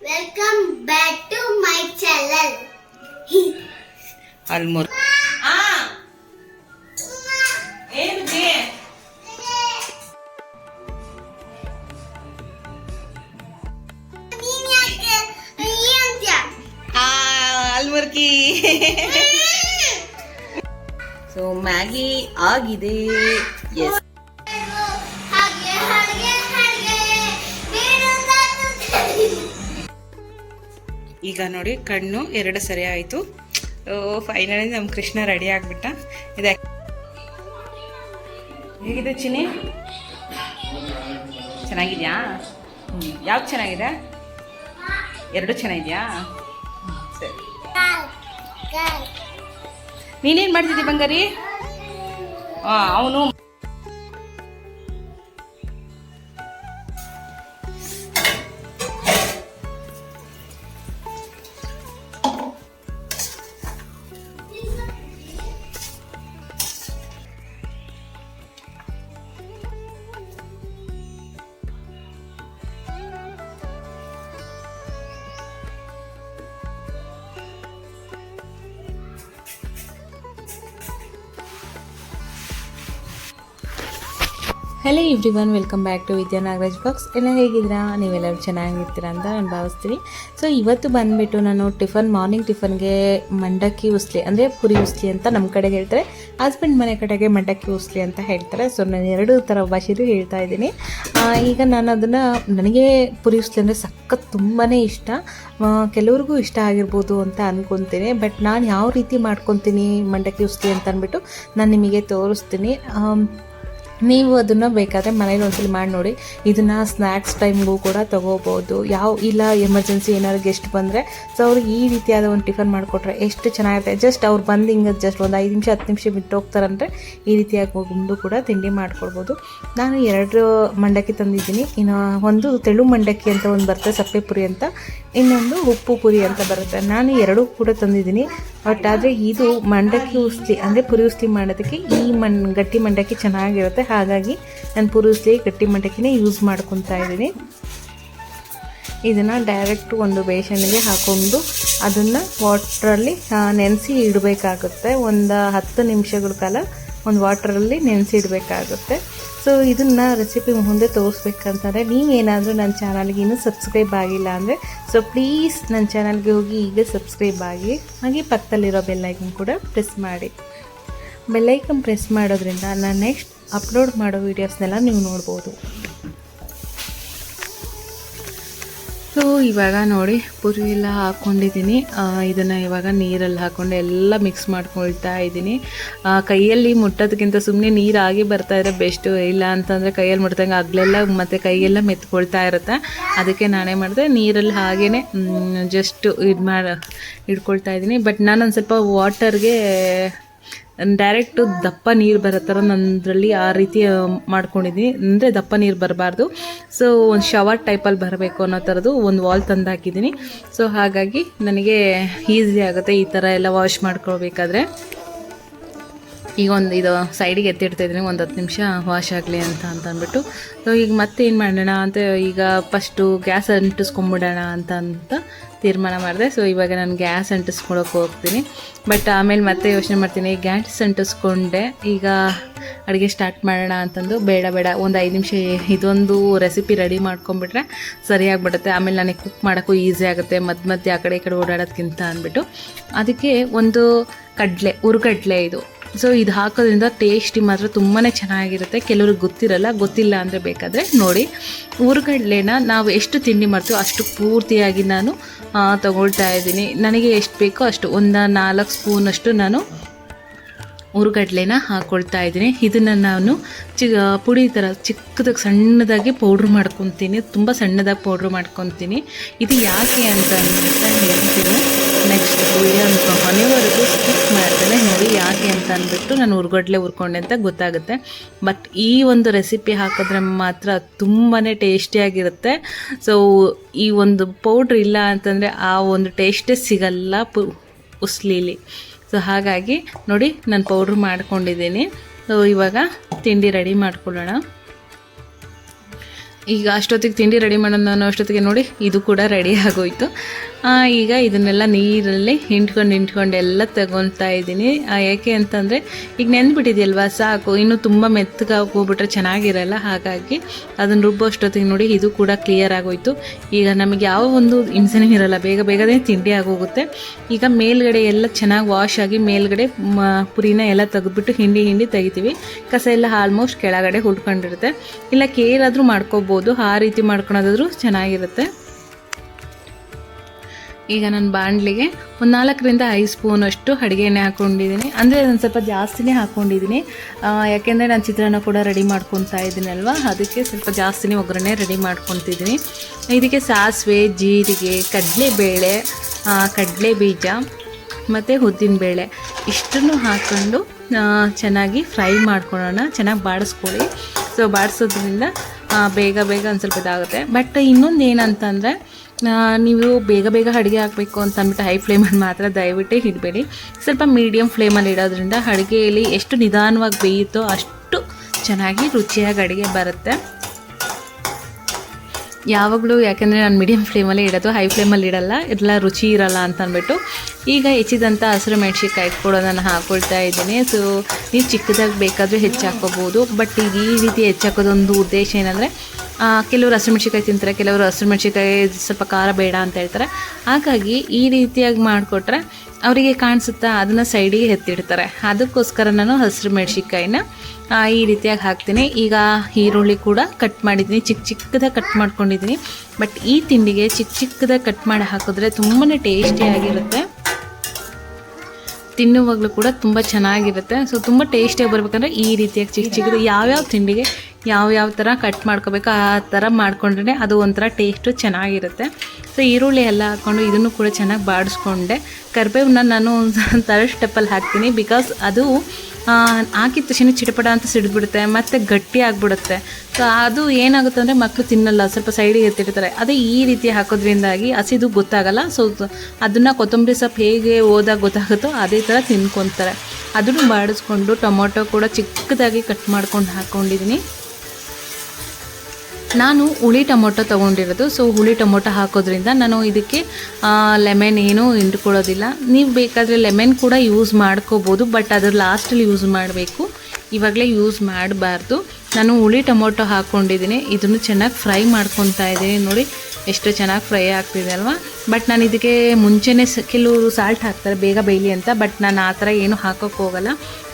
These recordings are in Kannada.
Welcome back to my channel. ಆಲ್ಮೋರ್ ಆ ಏನು ಜಿ ನೀನ್ ಯಾಕೆ ಈ ಅಂತ್ಯ? ಆಲ್ಮರ್ಕಿ ಸೊ ಮ್ಯಾಗಿ ಆಗಿದೆ ಎಸ್ ಈಗ ನೋಡಿ ಕಣ್ಣು ಎರಡು ಸರಿ ಆಯಿತು. ಫೈನಲಿ ನಮ್ಮ ಕೃಷ್ಣ ರೆಡಿ ಆಗಿಬಿಟ್ಟ. ಇದೆ. ಹೇಗಿದೆ ಚಿನಿ ಚೆನ್ನಾಗಿದೆಯಾ? ಯಾವ್ದು ಚೆನ್ನಾಗಿದೆ? ಎರಡು ಚೆನ್ನಾಗಿದೆಯಾ? ಸರಿ. ನೀನೇನು ಮಾಡ್ತಿದ್ದಿ ಬಂಗಾರಿ? ಹಾಂ ಅವನು hello every one welcome back to Vidya Nagaraj box ಎಲ್ಲ ಹೇಗಿದ್ದೀರಾ? ನೀವೆಲ್ಲರೂ ಚೆನ್ನಾಗಿರ್ತೀರಾ ಅಂತ ನಾನು ಭಾವಿಸ್ತೀನಿ. ಸೊ ಇವತ್ತು ಬಂದುಬಿಟ್ಟು ನಾನು ಟಿಫನ್ ಮಾರ್ನಿಂಗ್ ಟಿಫನ್ಗೆ ಮಂಡಕ್ಕಿ ಉಸ್ಲಿ, ಅಂದರೆ ಪುರಿ ಉಸ್ಲಿ ಅಂತ ನಮ್ಮ ಕಡೆಗೆ ಹೇಳ್ತಾರೆ. ಹಸ್ಬೆಂಡ್ ಮನೆ ಕಡೆಗೆ ಮಂಡಕ್ಕಿ ಉಸ್ಲಿ ಅಂತ ಹೇಳ್ತಾರೆ. ಸೊ ನಾನು ಎರಡು ಥರ ಭಾಷೆದು ಹೇಳ್ತಾ ಇದ್ದೀನಿ. ಈಗ ನಾನು ಅದನ್ನು, ನನಗೆ ಪುರಿ ಉಸ್ಲಿ ಅಂದರೆ ಸಖತ್ ತುಂಬಾ ಇಷ್ಟ. ಕೆಲವ್ರಿಗೂ ಇಷ್ಟ ಆಗಿರ್ಬೋದು ಅಂತ ಅಂದ್ಕೊತೀನಿ ಬಟ್ ನಾನು ಯಾವ ರೀತಿ ಮಾಡ್ಕೊತೀನಿ ಮಂಡಕ್ಕಿ ಉಸ್ಲಿ ಅಂತ ಅಂದ್ಬಿಟ್ಟು ನಾನು ನಿಮಗೆ ತೋರಿಸ್ತೀನಿ. ನೀವು ಅದನ್ನು ಬೇಕಾದರೆ ಮನೇಲಿ ಒಂದ್ಸಲ ಮಾಡಿ ನೋಡಿ. ಇದನ್ನು ಸ್ನ್ಯಾಕ್ಸ್ ಟೈಮ್ಗೂ ಕೂಡ ತೊಗೋಬೋದು. ಯಾವ, ಇಲ್ಲ ಎಮರ್ಜೆನ್ಸಿ ಏನಾದ್ರು ಗೆಸ್ಟ್ ಬಂದರೆ ಸೊ ಅವ್ರಿಗೆ ಈ ರೀತಿಯಾದ ಒಂದು ಟಿಫನ್ ಮಾಡಿಕೊಟ್ರೆ ಎಷ್ಟು ಚೆನ್ನಾಗಿರುತ್ತೆ. ಜಸ್ಟ್ ಅವ್ರು ಬಂದು ಹಿಂಗೆ ಜಸ್ಟ್ ಒಂದು ಐದು ನಿಮಿಷ, ಹತ್ತು ನಿಮಿಷ ಬಿಟ್ಟು ಹೋಗ್ತಾರಂದರೆ ಈ ರೀತಿಯಾಗಿ ಹೋಗಿಂದು ಕೂಡ ತಿಂಡಿ ಮಾಡ್ಕೊಡ್ಬೋದು. ನಾನು ಎರಡು ಮಂಡಕ್ಕಿ ತಂದಿದ್ದೀನಿ. ಇನ್ನು ಒಂದು ತೆಳು ಮಂಡಕ್ಕಿ ಅಂತ ಒಂದು ಬರುತ್ತೆ, ಸಪ್ಪೆ ಪುರಿ ಅಂತ. ಇನ್ನೊಂದು ಉಪ್ಪು ಪುರಿ ಅಂತ ಬರುತ್ತೆ. ನಾನು ಎರಡೂ ಕೂಡ ತಂದಿದ್ದೀನಿ. ಬಟ್ ಆದರೆ ಇದು ಮಂಡಕ್ಕಿ ಉಸ್ಲಿ, ಅಂದರೆ ಪುರಿ ಉಸ್ಲಿ ಮಾಡೋದಕ್ಕೆ ಈ ಮಣ್, ಗಟ್ಟಿ ಮಂಡಕ್ಕಿ ಚೆನ್ನಾಗಿರುತ್ತೆ. ಹಾಗಾಗಿ ನಾನು ಪುರುಸ್ಲಿ ಗಟ್ಟಿ ಮಂಡಕ್ಕಿನೇ ಯೂಸ್ ಮಾಡ್ಕೊತಾ ಇದ್ದೀನಿ. ಇದನ್ನು ಡೈರೆಕ್ಟ್ ಒಂದು ಬೇಸನ್ಗೆ ಹಾಕೊಂಡು ಅದನ್ನು ವಾಟ್ರಲ್ಲಿ ನೆನೆಸಿ ಇಡಬೇಕಾಗುತ್ತೆ. ಒಂದು ಹತ್ತು ನಿಮಿಷಗಳ ಕಾಲ ಒಂದು ವಾಟ್ರಲ್ಲಿ ನೆನೆಸಿ ಇಡಬೇಕಾಗುತ್ತೆ. ಸೊ ಇದನ್ನು ರೆಸಿಪಿ ಮುಂದೆ ತೋರಿಸ್ಬೇಕಂತಂದರೆ ನೀವೇನಾದರೂ ನನ್ನ ಚಾನಲ್ಗೆ ಇನ್ನೂ ಸಬ್ಸ್ಕ್ರೈಬ್ ಆಗಿಲ್ಲ ಅಂದರೆ ಸೊ ಪ್ಲೀಸ್ ನನ್ನ ಚಾನಲ್ಗೆ ಹೋಗಿ ಈಗ ಸಬ್ಸ್ಕ್ರೈಬ್ ಆಗಿ, ಹಾಗೆ ಪಕ್ಕದಲ್ಲಿರೋ ಬೆಲ್ಲೈಕನ್ ಕೂಡ ಪ್ರೆಸ್ ಮಾಡಿ. ಬೆಲ್ಲೈಕನ್ ಪ್ರೆಸ್ ಮಾಡೋದ್ರಿಂದ ನಾನು ನೆಕ್ಸ್ಟ್ ಅಪ್ಲೋಡ್ ಮಾಡೋ ವೀಡಿಯೋಸ್ನೆಲ್ಲ ನೀವು ನೋಡ್ಬೋದು. ಸೊ ಇವಾಗ ನೋಡಿ, ಪುರಿ ಎಲ್ಲ ಹಾಕ್ಕೊಂಡಿದ್ದೀನಿ ಇದನ್ನು ಇವಾಗ ನೀರಲ್ಲಿ ಹಾಕ್ಕೊಂಡು ಎಲ್ಲ ಮಿಕ್ಸ್ ಮಾಡ್ಕೊಳ್ತಾ ಇದ್ದೀನಿ. ಕೈಯಲ್ಲಿ ಮುಟ್ಟೋದಕ್ಕಿಂತ ಸುಮ್ಮನೆ ನೀರಾಗಿ ಬರ್ತಾಯಿದ್ರೆ ಬೆಸ್ಟು ಇಲ್ಲ ಅಂತಂದರೆ ಕೈಯಲ್ಲಿ ಮುಟ್ದಂಗೆ ಅಗ್ಲೆಲ್ಲ ಮತ್ತು ಕೈಯೆಲ್ಲ ಮೆತ್ಕೊಳ್ತಾ ಇರುತ್ತೆ. ಅದಕ್ಕೆ ನಾನೇ ಮಾಡಿದೆ. ನೀರಲ್ಲಿ ಹಾಗೇ ಜಸ್ಟ್ ಇದು ಮಾಡಿ ಇಟ್ಕೊಳ್ತಾ ಇದ್ದೀನಿ. ಬಟ್ ನಾನೊಂದು ಸ್ವಲ್ಪ ವಾಟರ್ಗೆ ಡೈರೆಕ್ಟು ದಪ್ಪ ನೀರು ಬರೋ ಥರ ನಂದರಲ್ಲಿ ಆ ರೀತಿ ಮಾಡ್ಕೊಂಡಿದ್ದೀನಿ ಅಂದರೆ ದಪ್ಪ ನೀರು ಬರಬಾರ್ದು. ಸೊ ಒಂದು ಶವರ್ ಟೈಪಲ್ಲಿ ಬರಬೇಕು ಅನ್ನೋ ಥರದ್ದು ಒಂದು ವಾಲ್ ತಂದು ಹಾಕಿದ್ದೀನಿ ಸೊ ಹಾಗಾಗಿ ನನಗೆ ಈಸಿ ಆಗುತ್ತೆ ಈ ಥರ ಎಲ್ಲ ವಾಶ್ ಮಾಡ್ಕೊಳ್ಬೇಕಾದ್ರೆ. ಈಗ ಒಂದು ಇದು ಸೈಡಿಗೆ ಎತ್ತಿಡ್ತಾ ಇದ್ದೀನಿ ಒಂದು ಹತ್ತು ನಿಮಿಷ ವಾಶ್ ಆಗಲಿ ಅಂತ ಅಂತ ಅಂದ್ಬಿಟ್ಟು ಸೊ ಈಗ ಮತ್ತೆ ಏನು ಮಾಡೋಣ ಅಂತ, ಈಗ ಫಸ್ಟು ಗ್ಯಾಸ್ ಅಂಟಿಸ್ಕೊಂಬಿಡೋಣ ಅಂತ ಅಂತ ತೀರ್ಮಾನ ಮಾಡಿದೆ. ಸೊ ಇವಾಗ ನಾನು ಗ್ಯಾಸ್ ಅಂಟಿಸ್ಕೊಳಕ್ಕೆ ಹೋಗ್ತೀನಿ. ಬಟ್ ಆಮೇಲೆ ಮತ್ತೆ ಯೋಚನೆ ಮಾಡ್ತೀನಿ ಗ್ಯಾಸ್ ಅಂಟಿಸ್ಕೊಂಡೆ, ಈಗ ಅಡುಗೆ ಸ್ಟಾರ್ಟ್ ಮಾಡೋಣ ಅಂತಂದು ಬೇಡ ಬೇಡ. ಒಂದು ಐದು ನಿಮಿಷ ಇದೊಂದು ರೆಸಿಪಿ ರೆಡಿ ಮಾಡ್ಕೊಂಬಿಟ್ರೆ ಸರಿಯಾಗ್ಬಿಡುತ್ತೆ ಆಮೇಲೆ ನನಗೆ ಕುಕ್ ಮಾಡೋಕ್ಕೂ ಈಸಿ ಆಗುತ್ತೆ. ಮಧ್ಯ ಮಧ್ಯೆ ಆ ಕಡೆ ಈ ಕಡೆ ಓಡಾಡೋದಕ್ಕಿಂತ ಅಂದ್ಬಿಟ್ಟು. ಅದಕ್ಕೆ ಒಂದು ಕಡಲೆ, ಉರುಗಡ್ಲೆ ಇದು. ಸೊ ಇದು ಹಾಕೋದ್ರಿಂದ ಟೇಸ್ಟಿ ಮಾತ್ರ ತುಂಬಾ ಚೆನ್ನಾಗಿರುತ್ತೆ. ಕೆಲವ್ರಿಗೆ ಗೊತ್ತಿರಲ್ಲ, ಗೊತ್ತಿಲ್ಲ ಅಂದರೆ ಬೇಕಾದರೆ ನೋಡಿ. ಊರುಗಡ್ಲೆನ ನಾವು ಎಷ್ಟು ತಿಂಡಿ ಮಾಡ್ತೀವೋ ಅಷ್ಟು ಪೂರ್ತಿಯಾಗಿ ನಾನು ತಗೊಳ್ತಾ ಇದ್ದೀನಿ. ನನಗೆ ಎಷ್ಟು ಬೇಕೋ ಅಷ್ಟು, ಒಂದು ನಾಲ್ಕು ಸ್ಪೂನಷ್ಟು ನಾನು ಊರುಗಡ್ಲೆನ ಹಾಕ್ಕೊಳ್ತಾ ಇದ್ದೀನಿ. ಇದನ್ನು ನಾನು ಚಿ ಪುಡಿ ಥರ ಚಿಕ್ಕದಾಗಿ ಸಣ್ಣದಾಗಿ ಪೌಡ್ರ್ ಮಾಡ್ಕೊತೀನಿ. ತುಂಬ ಸಣ್ಣದಾಗಿ ಪೌಡ್ರ್ ಮಾಡ್ಕೊತೀನಿ. ಇದು ಯಾಕೆ ಅಂತ ಹೇಳ್ತೀನಿ. ನೆಕ್ಸ್ಟ್ ವಿಡಿಯೋ ಕೊನೆವರೆಗೂ ಸ್ಕಿಪ್ ಮಾಡ್ತೇನೆ, ನೋಡಿ ಯಾಕೆ ಅಂತ ಅಂದ್ಬಿಟ್ಟು ನಾನು ಉರ್ಗಡ್ಲೆ ಹುರ್ಕೊಂಡೆ ಅಂತ ಗೊತ್ತಾಗುತ್ತೆ. ಬಟ್ ಈ ಒಂದು ರೆಸಿಪಿ ಹಾಕಿದ್ರೆ ಮಾತ್ರ ತುಂಬಾ ಟೇಸ್ಟಿಯಾಗಿರುತ್ತೆ ಸೊ ಈ ಒಂದು ಪೌಡ್ರ್ ಇಲ್ಲ ಅಂತಂದರೆ ಆ ಒಂದು ಟೇಸ್ಟೇ ಸಿಗಲ್ಲ ಪು, ಉಸ್ಲೀಲಿ. ಸೊ ಹಾಗಾಗಿ ನೋಡಿ ನಾನು ಪೌಡ್ರ್ ಮಾಡ್ಕೊಂಡಿದ್ದೀನಿ. ಸೊ ಇವಾಗ ತಿಂಡಿ ರೆಡಿ ಮಾಡ್ಕೊಳ್ಳೋಣ. ಈಗ ಅಷ್ಟೊತ್ತಿಗೆ ತಿಂಡಿ ರೆಡಿ ಮಾಡೋಣ ಅನ್ನೋ ಅಷ್ಟೊತ್ತಿಗೆ ನೋಡಿ, ಇದು ಕೂಡ ರೆಡಿ ಆಗೋಯ್ತು. ಈಗ ಇದನ್ನೆಲ್ಲ ನೀರಲ್ಲಿ ಹಿಂಡ್ಕೊಂಡು ಹಿಂಡ್ಕೊಂಡು ಎಲ್ಲ ತಗೊತಾ ಇದ್ದೀನಿ. ಯಾಕೆ ಅಂತಂದರೆ, ಈಗ ನೆಂದ್ಬಿಟ್ಟಿದೆಯಲ್ವಾ ಸಾಕು, ಇನ್ನು ತುಂಬ ಮೆತ್ತಗೆ ಹೋಗ್ಬಿಟ್ರೆ ಚೆನ್ನಾಗಿರಲ್ಲ, ಹಾಗಾಗಿ ಅದನ್ನು ರುಬ್ಬೋ ಅಷ್ಟೊತ್ತಿಗೆ ನೋಡಿ ಇದು ಕೂಡ ಕ್ಲಿಯರ್ ಆಗೋಯ್ತು. ಈಗ ನಮಗೆ ಯಾವ ಒಂದು ಹಿಂಸೆನೂ ಇರಲ್ಲ, ಬೇಗ ಬೇಗನೆ ತಿಂಡಿ ಆಗೋಗುತ್ತೆ. ಈಗ ಮೇಲ್ಗಡೆ ಎಲ್ಲ ಚೆನ್ನಾಗಿ ವಾಶ್ ಆಗಿ ಮೇಲ್ಗಡೆ ಪುರಿನ ಎಲ್ಲ ತೆಗೆದ್ಬಿಟ್ಟು ಹಿಂಡಿ ಹಿಂಡಿ ತೆಗಿತೀವಿ. ಕಸ ಎಲ್ಲ ಆಲ್ಮೋಸ್ಟ್ ಕೆಳಗಡೆ ಹುಡ್ಕೊಂಡಿರುತ್ತೆ ಇಲ್ಲ ಕೇರಾದರೂ ಆದರೂ ಮಾಡ್ಕೋಬೋದು ಆ ರೀತಿ ಮಾಡ್ಕೊಳೋದಾದ್ರೂ ಚೆನ್ನಾಗಿರುತ್ತೆ. ಈಗ ನಾನು ಬಾಣಲಿಗೆ ಒಂದು ನಾಲ್ಕರಿಂದ ಐದು ಸ್ಪೂನ್ ಅಷ್ಟು ಅಡುಗೆ ಎಣ್ಣೆ ಹಾಕ್ಕೊಂಡಿದ್ದೀನಿ ಅಂದರೆ ನಾನು ಸ್ವಲ್ಪ ಜಾಸ್ತಿನೇ ಹಾಕ್ಕೊಂಡಿದ್ದೀನಿ ಯಾಕೆಂದರೆ ನಾನು ಚಿತ್ರಾನ್ನ ಕೂಡ ರೆಡಿ ಮಾಡ್ಕೊತಾ ಇದ್ದೀನಲ್ವ ಅದಕ್ಕೆ ಸ್ವಲ್ಪ ಜಾಸ್ತಿನೇ ಒಗ್ಗರಣೆ ರೆಡಿ ಮಾಡ್ಕೊತಿದ್ದೀನಿ. ಇದಕ್ಕೆ ಸಾಸಿವೆ, ಜೀರಿಗೆ, ಕಡಲೆಬೇಳೆ ಕಡಲೆ ಬೀಜ ಮತ್ತು ಉದ್ದಿನಬೇಳೆ ಇಷ್ಟನ್ನು ಹಾಕ್ಕೊಂಡು ಚೆನ್ನಾಗಿ ಫ್ರೈ ಮಾಡ್ಕೊಳ್ಳೋಣ. ಚೆನ್ನಾಗಿ ಬಾಡಿಸ್ಕೊಳ್ಳಿ. ಸೊ ಬಾಡಿಸೋದ್ರಿಂದ ಬೇಗ ಬೇಗ ಒಂದು ಸ್ವಲ್ಪ ಇದಾಗುತ್ತೆ. ಬಟ್ ಇನ್ನೊಂದು ಏನಂತಂದರೆ ನೀವು ಬೇಗ ಬೇಗ ಅಡುಗೆ ಹಾಕಬೇಕು ಅಂತ ಅಂದ್ಬಿಟ್ಟು ಹೈ ಫ್ಲೇಮಲ್ಲಿ ಮಾತ್ರ ದಯವಿಟ್ಟು ಇಡಬೇಡಿ. ಸ್ವಲ್ಪ ಮೀಡಿಯಮ್ ಫ್ಲೇಮಲ್ಲಿ ಇಡೋದ್ರಿಂದ ಅಡುಗೆಯಲ್ಲಿ ಎಷ್ಟು ನಿಧಾನವಾಗಿ ಬೇಯುತ್ತೋ ಅಷ್ಟು ಚೆನ್ನಾಗಿ ರುಚಿಯಾಗಿ ಅಡುಗೆ ಬರುತ್ತೆ. ಯಾವಾಗಲೂ ಯಾಕೆಂದರೆ ನಾನು ಮೀಡಿಯಮ್ ಫ್ಲೇಮಲ್ಲಿ ಇಡೋದು ಹೈ ಫ್ಲೇಮಲ್ಲಿ ಇಡಲ್ಲ, ಎಲ್ಲ ರುಚಿ ಇರಲ್ಲ ಅಂತ ಅಂದ್ಬಿಟ್ಟು. ಈಗ ಹೆಚ್ಚಿದಂಥ ಹಸಿರು ಮೆಣಸಿನ್ಕಾಯಿ ಕೂಡ ನಾನು ಹಾಕೊಳ್ತಾ ಇದ್ದೀನಿ. ಸೊ ನೀವು ಚಿಕ್ಕದಾಗಿ ಬೇಕಾದರೂ ಹೆಚ್ಚು ಹಾಕ್ಕೋಬೋದು. ಬಟ್ ಈಗ ಈ ರೀತಿ ಹೆಚ್ಚಾಕೋದೊಂದು ಉದ್ದೇಶ ಏನಂದರೆ ಕೆಲವರು ಹಸಿಮೆಣ್ಸಿಕಾಯಿ ತಿಂತಾರೆ, ಕೆಲವರು ಹಸಿರು ಮೆಣಸಿನ್ಕಾಯಿ ಸ್ವಲ್ಪ ಖಾರ ಬೇಡ ಅಂತ ಹೇಳ್ತಾರೆ. ಹಾಗಾಗಿ ಈ ರೀತಿಯಾಗಿ ಮಾಡಿಕೊಟ್ರೆ ಅವರಿಗೆ ಕಾಣಿಸುತ್ತಾ ಅದನ್ನು ಸೈಡಿಗೆ ಎತ್ತಿಡ್ತಾರೆ. ಅದಕ್ಕೋಸ್ಕರ ನಾನು ಹಸಿರು ಮೆಣಸಿನ್ಕಾಯಿನ ಈ ರೀತಿಯಾಗಿ ಹಾಕ್ತೀನಿ. ಈಗ ಈರುಳ್ಳಿ ಕೂಡ ಕಟ್ ಮಾಡಿದ್ದೀನಿ. ಚಿಕ್ಕ ಚಿಕ್ಕದಾಗಿ ಕಟ್ ಮಾಡ್ಕೊಂಡಿದ್ದೀನಿ. ಬಟ್ ಈ ತಿಂಡಿಗೆ ಚಿಕ್ಕ ಚಿಕ್ಕದಾಗಿ ಕಟ್ ಮಾಡಿ ಹಾಕಿದ್ರೆ ತುಂಬಾ ಟೇಸ್ಟಿಯಾಗಿರುತ್ತೆ ತಿನ್ನುವಾಗಲೂ ಕೂಡ ತುಂಬ ಚೆನ್ನಾಗಿರುತ್ತೆ. ಸೊ ತುಂಬ ಟೇಸ್ಟಿಯಾಗಿ ಬರ್ಬೇಕಂದ್ರೆ ಈ ರೀತಿಯಾಗಿ ಚಿಕ್ಕ ಚಿಕ್ಕದು ಯಾವ್ಯಾವ ತಿಂಡಿಗೆ ಯಾವ್ಯಾವ ಥರ ಕಟ್ ಮಾಡ್ಕೋಬೇಕು ಆ ಥರ ಮಾಡ್ಕೊಂಡ್ರೆ ಅದು ಒಂಥರ ಟೇಸ್ಟು ಚೆನ್ನಾಗಿರುತ್ತೆ. ಸೊ ಈರುಳ್ಳಿ ಎಲ್ಲ ಹಾಕ್ಕೊಂಡು ಇದನ್ನು ಕೂಡ ಚೆನ್ನಾಗಿ ಬಾಡಿಸ್ಕೊಂಡೆ. ಕರಿಬೇವನ್ನ ನಾನು ಥರ ಸ್ಟೆಪ್ಪಲ್ಲಿ ಹಾಕ್ತೀನಿ ಬಿಕಾಸ್ ಅದು ಹಾಕಿದ ತಕ್ಷಣ ಚಿಟಪಟ ಅಂತ ಸಿಡಿದ್ಬಿಡುತ್ತೆ, ಮತ್ತು ಗಟ್ಟಿ ಆಗಿಬಿಡುತ್ತೆ. ಸೊ ಅದು ಏನಾಗುತ್ತೆ ಅಂದರೆ ಮಕ್ಕಳು ತಿನ್ನಲ್ಲ, ಸ್ವಲ್ಪ ಸೈಡಿಗೆ ಎತ್ತಿಡ್ತಾರೆ ಅದೇ ಈ ರೀತಿ ಹಾಕೋದ್ರಿಂದಾಗಿ ಹಸಿದು ಗೊತ್ತಾಗಲ್ಲ. ಸೊ ಅದನ್ನು ಕೊತ್ತಂಬರಿ ಸೊಪ್ಪು ಹೇಗೆ ಹೋದಾಗ ಗೊತ್ತಾಗುತ್ತೋ ಅದೇ ಥರ ತಿನ್ಕೊತಾರೆ. ಅದನ್ನು ಬಾಡಿಸ್ಕೊಂಡು ಟೊಮೊಟೊ ಕೂಡ ಚಿಕ್ಕದಾಗಿ ಕಟ್ ಮಾಡ್ಕೊಂಡು ಹಾಕ್ಕೊಂಡಿದ್ದೀನಿ ನಾನು ಹುಳಿ ಟೊಮೊಟೊ ತೊಗೊಂಡಿರೋದು. ಸೊ ಹುಳಿ ಟೊಮೊಟೊ ಹಾಕೋದ್ರಿಂದ ನಾನು ಇದಕ್ಕೆ ಲೆಮನ್ ಏನೂ ಹಿಂಡ್ಕೊಳ್ಳೋದಿಲ್ಲ. ನೀವು ಬೇಕಾದರೆ ಲೆಮನ್ ಕೂಡ ಯೂಸ್ ಮಾಡ್ಕೋಬೋದು ಬಟ್ ಅದ್ರ ಲಾಸ್ಟಲ್ಲಿ ಯೂಸ್ ಮಾಡಬೇಕು. ಇವಾಗಲೇ ಯೂಸ್ ಮಾಡಬಾರ್ದು. ನಾನು ಹುಳಿ ಟೊಮೊಟೊ ಹಾಕ್ಕೊಂಡಿದ್ದೀನಿ ಇದನ್ನು ಚೆನ್ನಾಗಿ ಫ್ರೈ ಮಾಡ್ಕೊತಾ ಇದ್ದೀನಿ. ನೋಡಿ, ಎಷ್ಟು ಚೆನ್ನಾಗಿ ಫ್ರೈ ಆಗ್ತಿದೆ ಅಲ್ವಾ? ಬಟ್ ನಾನು ಇದಕ್ಕೆ ಮುಂಚೆನೇ ಸ, ಕೆಲವರು ಸಾಲ್ಟ್ ಹಾಕ್ತಾರೆ, ಬೇಗ ಬೇಯಲಿ ಅಂತ. ಬಟ್ ನಾನು ಆ ಥರ ಏನು ಹಾಕೋಕ್ಕೆ ಹೋಗಲ್ಲ.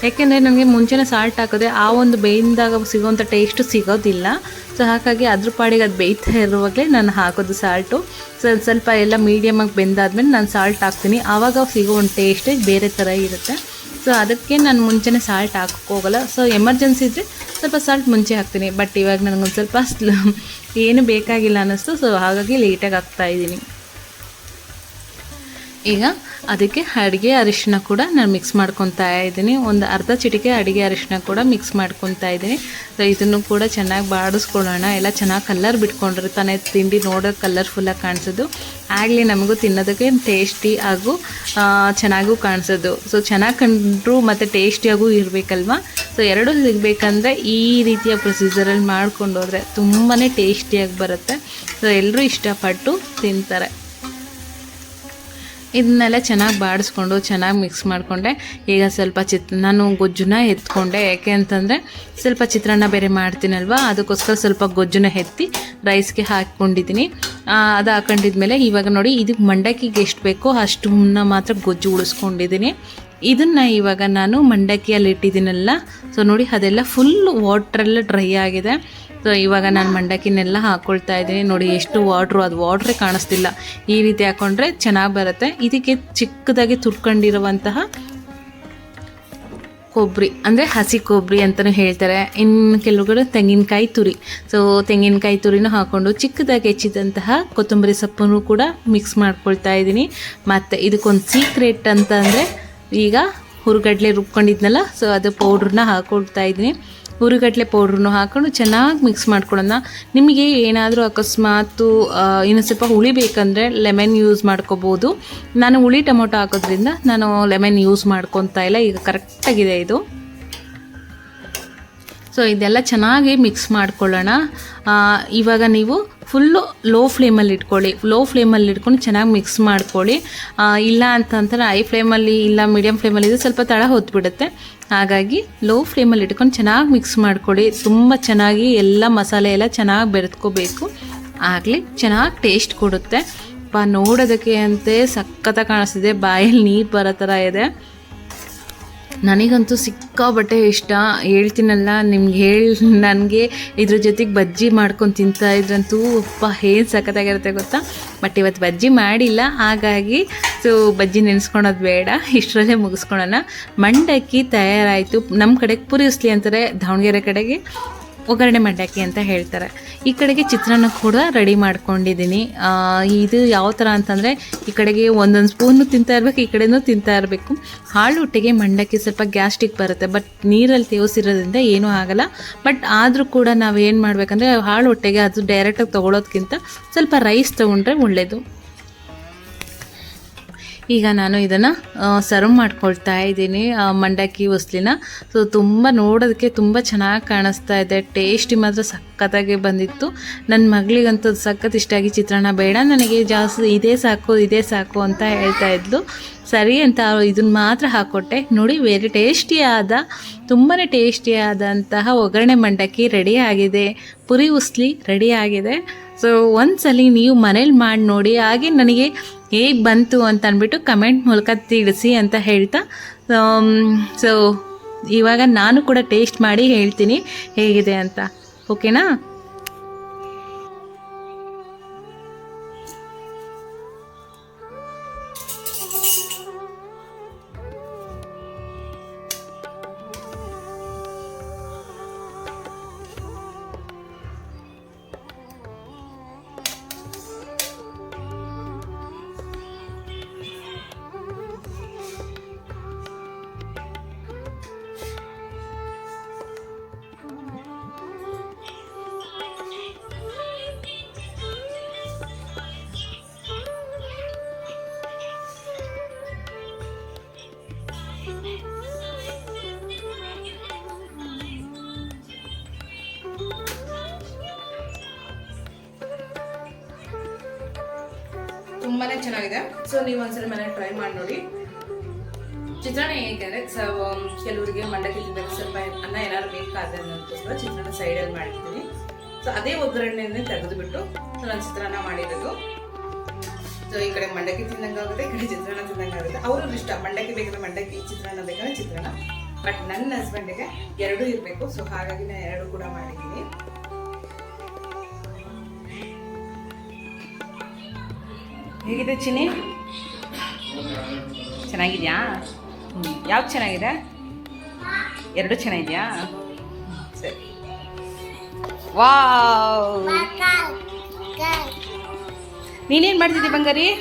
ಯಾಕೆಂದರೆ ನನಗೆ ಮುಂಚೆನೇ ಸಾಲ್ಟ್ ಹಾಕಿದ್ರೆ ಆ ಒಂದು ಬೇಯಿಂದಾಗ ಸಿಗೋವಂಥ ಟೇಸ್ಟು ಸಿಗೋದಿಲ್ಲ. ಸೊ ಹಾಗಾಗಿ ಅದ್ರ ಪಾಡಿಗೆ ಅದು ಬೇಯ್ತಾ ಇರುವಾಗಲೇ ನಾನು ಹಾಕೋದು ಸಾಲ್ಟು. ಸೊ ಸ್ವಲ್ಪ ಎಲ್ಲ ಮೀಡಿಯಮಾಗಿ ಬೆಂದಾದ್ಮೇಲೆ ನಾನು ಸಾಲ್ಟ್ ಹಾಕ್ತೀನಿ. ಆವಾಗ ಸಿಗೋ ಒಂದು ಟೇಸ್ಟೇ ಬೇರೆ ಥರ ಇರುತ್ತೆ. ಸೊ ಅದಕ್ಕೆ ನಾನು ಮುಂಚೆನೇ ಸಾಲ್ಟ್ ಹಾಕೋಕ್ಕೋಗಲ್ಲ ಸೊ ಎಮರ್ಜೆನ್ಸಿ ಇದ್ದರೆ ಸ್ವಲ್ಪ ಸಾಲ್ಟ್ ಮುಂಚೆ ಹಾಕ್ತೀನಿ. ಬಟ್ ಇವಾಗ ನನಗೊಂದು ಸ್ವಲ್ಪ ಏನು ಬೇಕಾಗಿಲ್ಲ ಅನ್ನಿಸ್ತು. ಸೊ ಹಾಗಾಗಿ ಲೇಟಾಗಿ ಹಾಕ್ತಾ ಇದ್ದೀನಿ. ಈಗ ಅದಕ್ಕೆ ಅಡುಗೆ ಅರಿಶಿನ ಕೂಡ ನಾನು ಮಿಕ್ಸ್ ಮಾಡ್ಕೊತಾ ಇದ್ದೀನಿ. ಒಂದು ಅರ್ಧ ಚಿಟಿಕೆ ಅಡುಗೆ ಅರಿಶಿನ ಕೂಡ ಮಿಕ್ಸ್ ಮಾಡ್ಕೊತಾ ಇದ್ದೀನಿ. ಸೊ ಇದನ್ನು ಕೂಡ ಚೆನ್ನಾಗಿ ಬಾಡಿಸ್ಕೊಳ್ಳೋಣ. ಎಲ್ಲ ಚೆನ್ನಾಗಿ ಕಲರ್ ಬಿಟ್ಕೊಂಡಿರ್ತಾನೆ ತಿಂಡಿ ನೋಡೋಕೆ ಕಲರ್ಫುಲ್ಲಾಗಿ ಕಾಣಿಸೋದು. ಆಗಲಿ ನಮಗೂ ತಿನ್ನೋದಕ್ಕೆ ಟೇಸ್ಟಿ ಹಾಗೂ ಚೆನ್ನಾಗೂ ಕಾಣಿಸೋದು. ಸೊ ಚೆನ್ನಾಗಿ ಕಂಡ್ರು ಮತ್ತು ಟೇಸ್ಟಿಯಾಗೂ ಇರಬೇಕಲ್ವ? ಸೊ ಎರಡೂ ಸಿಗಬೇಕಂದ್ರೆ ಈ ರೀತಿಯ ಪ್ರೊಸೀಜರಲ್ಲಿ ಮಾಡ್ಕೊಂಡು ಹೋದರೆ ತುಂಬಾ ಟೇಸ್ಟಿಯಾಗಿ ಬರುತ್ತೆ. ಸೊ ಎಲ್ಲರೂ ಇಷ್ಟಪಟ್ಟು ತಿಂತಾರೆ. ಇದನ್ನೆಲ್ಲ ಚೆನ್ನಾಗಿ ಬಾಡಿಸ್ಕೊಂಡು, ಚೆನ್ನಾಗಿ ಮಿಕ್ಸ್ ಮಾಡಿಕೊಂಡೆ. ಈಗ ಸ್ವಲ್ಪ ಚಿತ್, ನಾನು ಗೊಜ್ಜುನ ಎತ್ಕೊಂಡೆ. ಯಾಕೆ ಅಂತಂದರೆ, ಸ್ವಲ್ಪ ಚಿತ್ರಾನ್ನ ಬೇರೆ ಮಾಡ್ತೀನಲ್ವ? ಅದಕ್ಕೋಸ್ಕರ ಸ್ವಲ್ಪ ಗೊಜ್ಜುನ ಎತ್ತಿ ರೈಸ್ಗೆ ಹಾಕ್ಕೊಂಡಿದ್ದೀನಿ. ಅದು ಹಾಕೊಂಡಿದ್ಮೇಲೆ ಇವಾಗ ನೋಡಿ ಇದಕ್ಕೆ ಮಂಡಕ್ಕಿಗೆ ಎಷ್ಟು ಬೇಕೋ ಅಷ್ಟನ್ನ ಮಾತ್ರ ಗೊಜ್ಜು ಉಳಿಸ್ಕೊಂಡಿದ್ದೀನಿ. ಇದನ್ನು ಇವಾಗ ನಾನು ಮಂಡಕ್ಕಿಯಲ್ಲಿ ಇಟ್ಟಿದ್ದೀನಲ್ಲ ಸೊ ನೋಡಿ ಅದೆಲ್ಲ ಫುಲ್ ವಾಟ್ರೆಲ್ಲ ಡ್ರೈ ಆಗಿದೆ. ಸೊ ಇವಾಗ ನಾನು ಮಂಡಕ್ಕಿನೆಲ್ಲ ಹಾಕ್ಕೊಳ್ತಾ ಇದ್ದೀನಿ. ನೋಡಿ, ಎಷ್ಟು ವಾಟ್ರು ಅದು ವಾಟ್ರೇ ಕಾಣಿಸ್ತಿಲ್ಲ. ಈ ರೀತಿ ಹಾಕ್ಕೊಂಡ್ರೆ ಚೆನ್ನಾಗಿ ಬರುತ್ತೆ. ಇದಕ್ಕೆ ಚಿಕ್ಕದಾಗಿ ತುರ್ಕೊಂಡಿರುವಂತಹ ಕೊಬ್ಬರಿ ಅಂದರೆ ಹಸಿ ಕೊಬ್ಬರಿ ಅಂತಲೂ ಹೇಳ್ತಾರೆ. ಇನ್ನು ಕೆಲವುಗಳು ತೆಂಗಿನಕಾಯಿ ತುರಿ. ಸೊ ತೆಂಗಿನಕಾಯಿ ತುರಿನೂ ಹಾಕ್ಕೊಂಡು ಚಿಕ್ಕದಾಗಿ ಹೆಚ್ಚಿದಂತಹ ಕೊತ್ತಂಬರಿ ಸೊಪ್ಪನ್ನು ಕೂಡ ಮಿಕ್ಸ್ ಮಾಡ್ಕೊಳ್ತಾ ಇದ್ದೀನಿ. ಮತ್ತು ಇದಕ್ಕೊಂದು ಸೀಕ್ರೆಟ್ ಅಂತ ಈಗ ಹುರುಗಡ್ಲೆ ರುಬ್ಕೊಂಡಿದ್ನಲ್ಲ ಸೊ ಅದು ಪೌಡ್ರನ್ನ ಹಾಕ್ಕೊಳ್ತಾ ಇದ್ದೀನಿ. ಹುರುಗಡ್ಲೆ ಪೌಡ್ರನ್ನು ಹಾಕೊಂಡು ಚೆನ್ನಾಗಿ ಮಿಕ್ಸ್ ಮಾಡ್ಕೊಳ್ಳೋಣ. ನಿಮಗೆ ಏನಾದರೂ ಅಕಸ್ಮಾತು ಇನ್ನು ಸ್ವಲ್ಪ ಹುಳಿ ಬೇಕಂದರೆ ಲೆಮನ್ ಯೂಸ್ ಮಾಡ್ಕೋಬೋದು. ನಾನು ಹುಳಿ ಟೊಮೊಟೊ ಹಾಕೋದ್ರಿಂದ ನಾನು ಲೆಮನ್ ಯೂಸ್ ಮಾಡ್ಕೊತಾ ಇಲ್ಲ. ಈಗ ಕರೆಕ್ಟಾಗಿದೆ ಇದು. ಸೊ ಇದೆಲ್ಲ ಚೆನ್ನಾಗಿ ಮಿಕ್ಸ್ ಮಾಡ್ಕೊಳ್ಳೋಣ. ಇವಾಗ ನೀವು ಫುಲ್ಲು ಲೋ ಫ್ಲೇಮಲ್ಲಿ ಇಟ್ಕೊಳ್ಳಿ. ಲೋ ಫ್ಲೇಮಲ್ಲಿ ಇಟ್ಕೊಂಡು ಚೆನ್ನಾಗಿ ಮಿಕ್ಸ್ ಮಾಡ್ಕೊಳ್ಳಿ. ಇಲ್ಲ ಅಂತಂದ್ರೆ ಹೈ ಫ್ಲೇಮಲ್ಲಿ ಇಲ್ಲ ಮೀಡಿಯಮ್ ಫ್ಲೇಮಲ್ಲಿ ಇದು ಸ್ವಲ್ಪ ತಳ ಹೊತ್ಬಿಡುತ್ತೆ. ಹಾಗಾಗಿ ಲೋ ಫ್ಲೇಮಲ್ಲಿ ಇಟ್ಕೊಂಡು ಚೆನ್ನಾಗಿ ಮಿಕ್ಸ್ ಮಾಡ್ಕೊಳ್ಳಿ. ತುಂಬ ಚೆನ್ನಾಗಿ ಎಲ್ಲ ಮಸಾಲೆ ಎಲ್ಲ ಚೆನ್ನಾಗಿ ಬೆರೆತ್ಕೋಬೇಕು. ಆಗಲಿ, ಚೆನ್ನಾಗಿ ಟೇಸ್ಟ್ ಕೊಡುತ್ತೆ. ಪಾ ನೋಡೋದಕ್ಕೆ ಅಂತೆ ಸಖತ್ತಾಗಿ ಕಾಣಿಸ್ತಿದೆ. ಬಾಯಲ್ಲಿ ನೀರು ಬರೋ ಥರ ಇದೆ. ನನಗಂತೂ ಸಿಕ್ಕಾಬಟ್ಟೆ ಇಷ್ಟ. ಹೇಳ್ತೀನಲ್ಲ, ನಿಮ್ಗೆ ಹೇಳಿ, ನನಗೆ ಇದ್ರ ಜೊತೆಗೆ ಬಜ್ಜಿ ಮಾಡ್ಕೊಂಡು ತಿಂತಾ ಇದ್ರಂತೂ ಅಪ್ಪ ಏನು ಸಖತ್ತಾಗಿರುತ್ತೆ ಗೊತ್ತಾ? ಬಟ್ ಇವತ್ತು ಬಜ್ಜಿ ಮಾಡಿಲ್ಲ, ಹಾಗಾಗಿ ಸೊ ಬಜ್ಜಿ ನೆನೆಸ್ಕೊಳೋದು ಬೇಡ, ಇಷ್ಟರಲ್ಲೇ ಮುಗಿಸ್ಕೊಳೋಣ. ಮಂಡಕ್ಕಿ ತಯಾರಾಯಿತು. ನಮ್ಮ ಕಡೆಗೆ ಪುರಿ ಉಸ್ಲಿ ಅಂತಾರೆ ದಾವಣಗೆರೆ ಕಡೆಗೆ. ಒಗ್ಗರಣೆ ಮಂಡಕ್ಕಿ ಅಂತ ಹೇಳ್ತಾರೆ. ಈ ಕಡೆಗೆ ಚಿತ್ರಾನ್ನ ಕೂಡ ರೆಡಿ ಮಾಡ್ಕೊಂಡಿದ್ದೀನಿ. ಇದು ಯಾವ ಥರ ಅಂತಂದರೆ, ಈ ಕಡೆಗೆ ಒಂದೊಂದು ಸ್ಪೂನು ತಿಂತಾ ಇರಬೇಕು, ಈ ಕಡೆನೂ ತಿಂತಾ ಇರಬೇಕು. ಹಾಳು ಹೊಟ್ಟೆಗೆ ಮಂಡಕ್ಕಿ ಸ್ವಲ್ಪ ಗ್ಯಾಸ್ಟಿಕ್ ಬರುತ್ತೆ ಬಟ್ ನೀರಲ್ಲಿ ತೇವಸಿರೋದ್ರಿಂದ ಏನೂ ಆಗಲ್ಲ. ಬಟ್ ಆದರೂ ಕೂಡ ನಾವು ಏನು ಮಾಡಬೇಕಂದ್ರೆ ಹಾಳು ಹೊಟ್ಟೆಗೆ ಅದು ಡೈರೆಕ್ಟಾಗಿ ತೊಗೊಳೋದ್ಕಿಂತ ಸ್ವಲ್ಪ ರೈಸ್ ತೊಗೊಂಡ್ರೆ ಒಳ್ಳೆಯದು ಈಗ ನಾನು ಇದನ್ನು ಸರ್ವ್ ಮಾಡ್ಕೊಳ್ತಾ ಇದ್ದೀನಿ ಮಂಡಕ್ಕಿ ಉಸ್ಲಿನ ಸೊ ತುಂಬ ನೋಡೋದಕ್ಕೆ ತುಂಬ ಚೆನ್ನಾಗಿ ಕಾಣಿಸ್ತಾ ಇದೆ. ಟೇಸ್ಟಿ ಮಾತ್ರ ಸಖತ್ತಾಗಿ ಬಂದಿತ್ತು. ನನ್ನ ಮಗಳಿಗಂತೂ ಸಖತ್ ಇಷ್ಟ ಆಗಿ ಚಿತ್ರಾನ್ನ ಬೇಡ, ನನಗೆ ಜಾಸ್ತಿ ಇದೇ ಸಾಕು ಇದೇ ಸಾಕು ಅಂತ ಹೇಳ್ತಾ ಇದ್ಲು. ಸರಿ ಅಂತ ಇದನ್ನ ಮಾತ್ರ ಹಾಕ್ಕೊಟ್ಟೆ ನೋಡಿ ವೆರಿ ಟೇಸ್ಟಿಯಾದ ತುಂಬಾ ಟೇಸ್ಟಿಯಾದಂತಹ ಒಗ್ಗರಣೆ ಮಂಡಕ್ಕಿ ರೆಡಿ ಆಗಿದೆ. ಪುರಿ ಉಸ್ಲಿ ರೆಡಿ ಆಗಿದೆ. ಸೊ ಒಂದ್ಸಲಿ ನೀವು ಮನೇಲಿ ಮಾಡಿ ನೋಡಿ, ಹಾಗೆ ನನಗೆ ಹೇಗೆ ಬಂತು ಅಂತ ಅಂದ್ಬಿಟ್ಟು ಕಮೆಂಟ್ ಮೂಲಕ ತಿಳಿಸಿ ಅಂತ ಹೇಳ್ತಾ. ಸೊ ಇವಾಗ ನಾನು ಕೂಡ ಟೇಸ್ಟ್ ಮಾಡಿ ಹೇಳ್ತೀನಿ ಹೇಗಿದೆ ಅಂತ. ಓಕೆನಾ ಚೆನ್ನಾಗಿದೆ. ಸೊ ನೀವು ಒಂದ್ಸಲ ಮನೆ ಟ್ರೈ ಮಾಡಿ ನೋಡಿ. ಚಿತ್ರಾನ್ನ ಹೇಗೆ ಸೊ ಕೆಲವರಿಗೆ ಮಂಡಕ್ಕಿ ತಿನ್ನಬೇಕು ಸ್ವಲ್ಪ ಅನ್ನ ಏನಾದ್ರು ಬೇಕಾದ್ರೆ ಅನ್ನೋದಕ್ಕೋಸ್ಕರ ಚಿತ್ರಾನ್ನ ಸೈಡಲ್ಲಿ ಮಾಡಿರ್ತೀನಿ. ಸೊ ಅದೇ ಒಗ್ಗರಣೆಯನ್ನೇ ತೆಗೆದುಬಿಟ್ಟು ಸೊ ನಾನು ಚಿತ್ರಾನ್ನ ಮಾಡಿರೋದು. ಸೊ ಈ ಕಡೆ ಮಂಡಕ್ಕಿ ತಿನ್ನಂಗಾಗುತ್ತೆ ಈ ಕಡೆ ಚಿತ್ರಾನ್ನ ತಿನ್ನಂಗಾಗುತ್ತೆ ಅವ್ರಿಗೂ ಇಷ್ಟ. ಮಂಡಕ್ಕಿ ಬೇಕಾದ್ರೆ ಮಂಡಕ್ಕಿ, ಚಿತ್ರಾನ್ನ ಬೇಕಂದ್ರೆ ಚಿತ್ರಾನ್ನ. ಬಟ್ ನನ್ನ ಹಸ್ಬೆಂಡಿಗೆ ಎರಡೂ ಇರಬೇಕು. ಸೊ ಹಾಗಾಗಿ ನಾನು ಎರಡು ಕೂಡ ಮಾಡಿದ್ದೀನಿ. ಹೇಗಿದೆ ಚಿನಿ ಚೆನ್ನಾಗಿದೆಯಾ? ಯಾವ್ದು ಚೆನ್ನಾಗಿದೆ? ಎರಡು ಚೆನ್ನಾಗಿದೆಯಾ? ಸರಿ. ವಾವ್! ನೀನೇನು ಮಾಡ್ತಿದ್ದಿ ಬಂಗಾರಿ?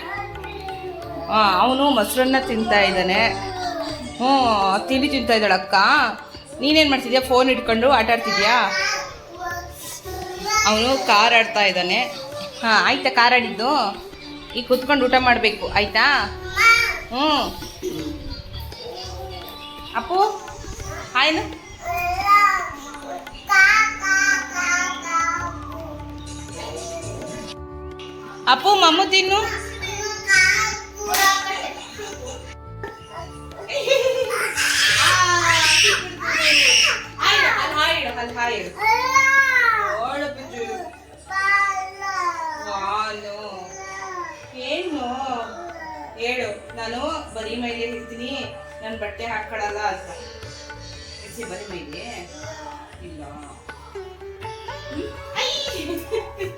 ಹಾಂ ಅವನು ಮೊಸರನ್ನ ತಿಂತಾ ಇದ್ದಾನೆ. ಹ್ಞೂ, ತಿಂಡಿ ತಿಂತಾ ಇದ್ದಾಳೆ ಅಕ್ಕ. ನೀನೇನು ಮಾಡ್ತಿದ್ಯಾ? ಫೋನ್ ಇಟ್ಕೊಂಡು ಆಟ ಆಡ್ತಿದ್ಯಾ? ಅವನು ಕಾರ್ ಆಡ್ತಾ ಇದ್ದಾನೆ. ಹಾಂ, ಆಯ್ತಾ ಕಾರ್ ಆಡಿದ್ದು? ಈಗ ಕುತ್ಕೊಂಡು ಊಟ ಮಾಡಬೇಕು ಆಯ್ತಾ? ಹ್ಞೂ ಅಪ್ಪು ಆಯ್ನು ಅಪ್ಪು ಮಮ್ಮು ತಿನ್ನು ಹಾಯ್ ಓಳು ಬಿದ್ದು ವಾಲು ಏನು ಹೇಳು ನಾನು ಬರೀ ಮೈಲಿ ಇರ್ತೀನಿ ನಾನು ಬಟ್ಟೆ ಹಾಕೊಳ್ಳಲ್ಲ ಅಂತ. ಇರ್ತಿ ಬರೀ ಮೈಲಿ. ಇಲ್ಲ.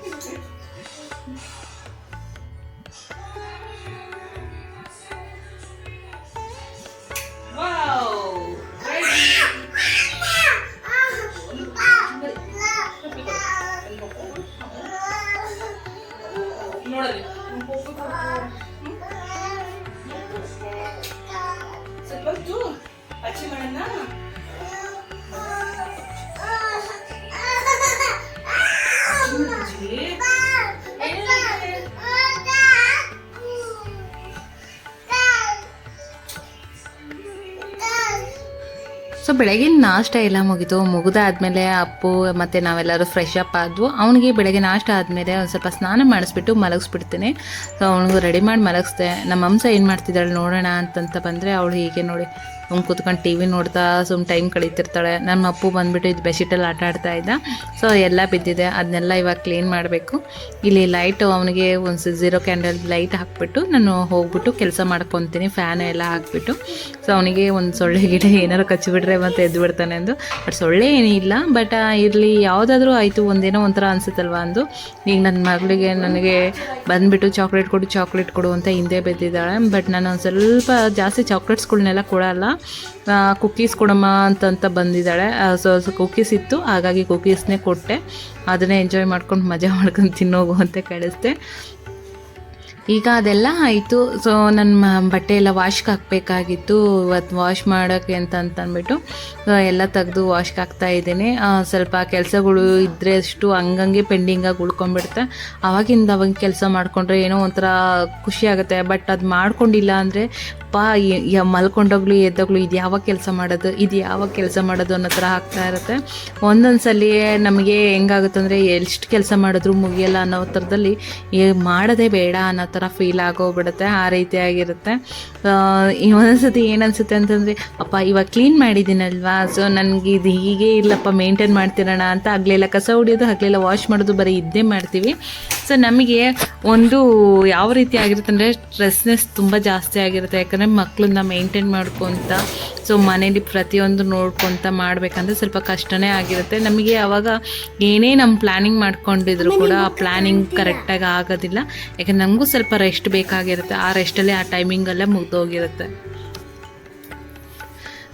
ಸೊ ಬೆಳಗಿನ ನಾಷ್ಟ ಎಲ್ಲ ಮುಗಿತು ಮುಗಿದಾದ್ಮೇಲೆ ಅಪ್ಪು ಮತ್ತು ನಾವೆಲ್ಲರೂ ಫ್ರೆಶ್ ಅಪ್ ಆದ್ವು. ಅವನಿಗೆ ಬೆಳಗ್ಗೆ ನಾಷ್ಟ ಆದಮೇಲೆ ಒಂದು ಸ್ವಲ್ಪ ಸ್ನಾನ ಮಾಡಿಸ್ಬಿಟ್ಟು ಮಲಗಿಸ್ಬಿಡ್ತೀನಿ. ಸೊ ಅವನಿಗೂ ರೆಡಿ ಮಾಡಿ ಮಲಗಿಸ್ದೆ. ನಮ್ಮ ಹಂಸ ಏನು ಮಾಡ್ತಿದ್ದಾಳೆ ನೋಡೋಣ ಅಂತಂತ ಬಂದರೆ, ಅವಳು ಹೀಗೆ ನೋಡಿ ಅವ್ನು ಕೂತ್ಕೊಂಡು ಟಿ ವಿ ನೋಡ್ತಾ ಸುಮ್ಮನೆ ಟೈಮ್ ಕಳೀತಿರ್ತಾಳೆ. ನಮ್ಮ ಅಪ್ಪು ಬಂದುಬಿಟ್ಟು ಇದು ಬೆಡ್ಶೀಟಲ್ಲಿ ಆಟ ಆಡ್ತಾ ಇದ್ದ. ಸೊ ಎಲ್ಲ ಬಿದ್ದಿದೆ. ಅದನ್ನೆಲ್ಲ ಇವಾಗ ಕ್ಲೀನ್ ಮಾಡಬೇಕು. ಇಲ್ಲಿ ಲೈಟು ಅವನಿಗೆ ಒಂದು ಝೀರೋ ಕ್ಯಾಂಡಲ್ ಲೈಟ್ ಹಾಕ್ಬಿಟ್ಟು ನಾನು ಹೋಗ್ಬಿಟ್ಟು ಕೆಲಸ ಮಾಡ್ಕೊತೀನಿ. ಫ್ಯಾನ್ ಎಲ್ಲ ಹಾಕ್ಬಿಟ್ಟು. ಸೊ ಅವನಿಗೆ ಒಂದು ಸೊಳ್ಳೆ ಗಿಡ ಏನಾರು ಕಚ್ಚಿಬಿಟ್ರೆ ಮತ್ತೆ ಎದ್ದು ಬಿಡ್ತಾನೆ ಅಂದು. ಬಟ್ ಸೊಳ್ಳೆ ಏನಿಲ್ಲ ಬಟ್ ಇರಲಿ ಯಾವುದಾದ್ರೂ ಆಯಿತು. ಒಂದೇನೋ ಒಂಥರ ಅನಿಸುತ್ತಲ್ವ ಅಂದು. ಈಗ ನನ್ನ ಮಗಳಿಗೆ ನನಗೆ ಬಂದುಬಿಟ್ಟು ಚಾಕ್ಲೇಟ್ ಕೊಡು ಚಾಕ್ಲೇಟ್ ಕೊಡು ಅಂತ ಹಿಂದೆ ಬಿದ್ದಿದ್ದಾಳೆ. ಬಟ್ ನಾನು ಒಂದು ಸ್ವಲ್ಪ ಜಾಸ್ತಿ ಚಾಕ್ಲೇಟ್ಸ್ಗಳನ್ನೆಲ್ಲ ಕೊಡಲ್ಲ. ಕುಕ್ಕೀಸ್ ಕೊಡಮ್ಮ ಅಂತಂತ ಬಂದಿದ್ದಾಳೆ. ಸೊ ಕುಕ್ಕೀಸ್ ಇತ್ತು. ಹಾಗಾಗಿ ಕುಕ್ಕೀಸ್ನೇ ಕೊಟ್ಟೆ. ಅದನ್ನೇ ಎಂಜಾಯ್ ಮಾಡ್ಕೊಂಡು ಮಜಾ ಮಾಡ್ಕೊಂಡು ತಿನ್ನೋಗು ಅಂತ ಕಳಿಸ್ದೆ. ಈಗ ಅದೆಲ್ಲ ಆಯಿತು. ಸೊ ನನ್ನ ಬಟ್ಟೆ ಎಲ್ಲ ವಾಶ್ಗೆ ಹಾಕಬೇಕಾಗಿತ್ತು. ಇವತ್ತು ವಾಶ್ ಮಾಡೋಕ್ಕೆ ಅಂತ ಅಂತ ಅಂದ್ಬಿಟ್ಟು ಸೊ ಎಲ್ಲ ತೆಗೆದು ವಾಶ್ಗೆ ಹಾಕ್ತಾ ಇದ್ದೀನಿ. ಸ್ವಲ್ಪ ಕೆಲಸಗಳು ಇದ್ದರೆ ಅಷ್ಟು ಹಂಗಂಗೆ ಪೆಂಡಿಂಗಾಗಿ ಉಳ್ಕೊಂಡ್ಬಿಡ್ತೆ ಅವಾಗಿಂದ ಅವಾಗ ಕೆಲಸ ಮಾಡಿಕೊಂಡ್ರೆ ಏನೋ ಒಂಥರ ಖುಷಿ ಆಗುತ್ತೆ. ಬಟ್ ಅದು ಮಾಡ್ಕೊಂಡಿಲ್ಲ ಅಂದರೆ ಪಾ ಯ- ಯ- ಮಲ್ಕೊಂಡೋಗ್ಲು, ಎದ್ದಾಗ್ಲು, ಇದು ಯಾವಾಗ ಕೆಲಸ ಮಾಡೋದು? ಇದು ಯಾವಾಗ ಕೆಲಸ ಮಾಡೋದು ಅನ್ನೋ ಥರ ಆಗ್ತಾ ಇರುತ್ತೆ. ಒಂದೊಂದು ಸಲ ನಮಗೆ ಹೆಂಗಾಗುತ್ತೆ ಅಂದರೆ, ಎಷ್ಟು ಕೆಲಸ ಮಾಡಿದ್ರು ಮುಗಿಯಲ್ಲ ಅನ್ನೋ ಥರದಲ್ಲಿ ಮಾಡೋದೇ ಬೇಡ ಅನ್ನೋ ಥರ ಫೀಲ್ ಆಗೋಗ್ಬಿಡುತ್ತೆ. ಆ ರೀತಿಯಾಗಿರುತ್ತೆ ಒಂದೊಂದು ಸತಿ ಏನನ್ಸುತ್ತೆ ಅಂತಂದರೆ, ಅಪ್ಪ, ಇವಾಗ ಕ್ಲೀನ್ ಮಾಡಿದ್ದೀನಲ್ವಾ? ಸೊ ನನಗೆ ಇದು ಹೀಗೆ ಇಲ್ಲಪ್ಪ ಮೇಂಟೈನ್ ಮಾಡ್ತಿರೋಣ ಅಂತ ಆಗಲಿಲ್ಲ ಕಸ ಹೊಡಿಯೋದು ಆಗಲಿಲ್ಲ ವಾಶ್ ಮಾಡೋದು ಬರೀ ಇದ್ದೇ ಮಾಡ್ತೀವಿ. ಸೊ ನಮಗೆ ಒಂದು ಯಾವ ರೀತಿ ಆಗಿರುತ್ತೆ ಅಂದರೆ ಸ್ಟ್ರೆಸ್ನೆಸ್ ತುಂಬ ಜಾಸ್ತಿ ಆಗಿರುತ್ತೆ. ಯಾಕಂದರೆ ಮಕ್ಕಳನ್ನ ಮೇಂಟೈನ್ ಮಾಡ್ಕೊತ ಸೊ ಮನೇಲಿ ಪ್ರತಿಯೊಂದು ನೋಡ್ಕೊತ ಮಾಡಬೇಕಂದ್ರೆ ಸ್ವಲ್ಪ ಕಷ್ಟನೇ ಆಗಿರುತ್ತೆ. ನಮಗೆ ಅವಾಗ ಏನೇ ನಮ್ಮ ಪ್ಲಾನಿಂಗ್ ಮಾಡ್ಕೊಂಡಿದ್ರು ಕೂಡ ಆ ಪ್ಲಾನಿಂಗ್ ಕರೆಕ್ಟಾಗಿ ಆಗೋದಿಲ್ಲ. ಯಾಕಂದ್ರೆ ನಮಗೂ ಸ್ವಲ್ಪ ರೆಸ್ಟ್ ಬೇಕಾಗಿರುತ್ತೆ. ಆ ರೆಸ್ಟಲ್ಲೇ ಆ ಟೈಮಿಂಗಲ್ಲೇ ಮುಗ್ದೋಗಿರುತ್ತೆ.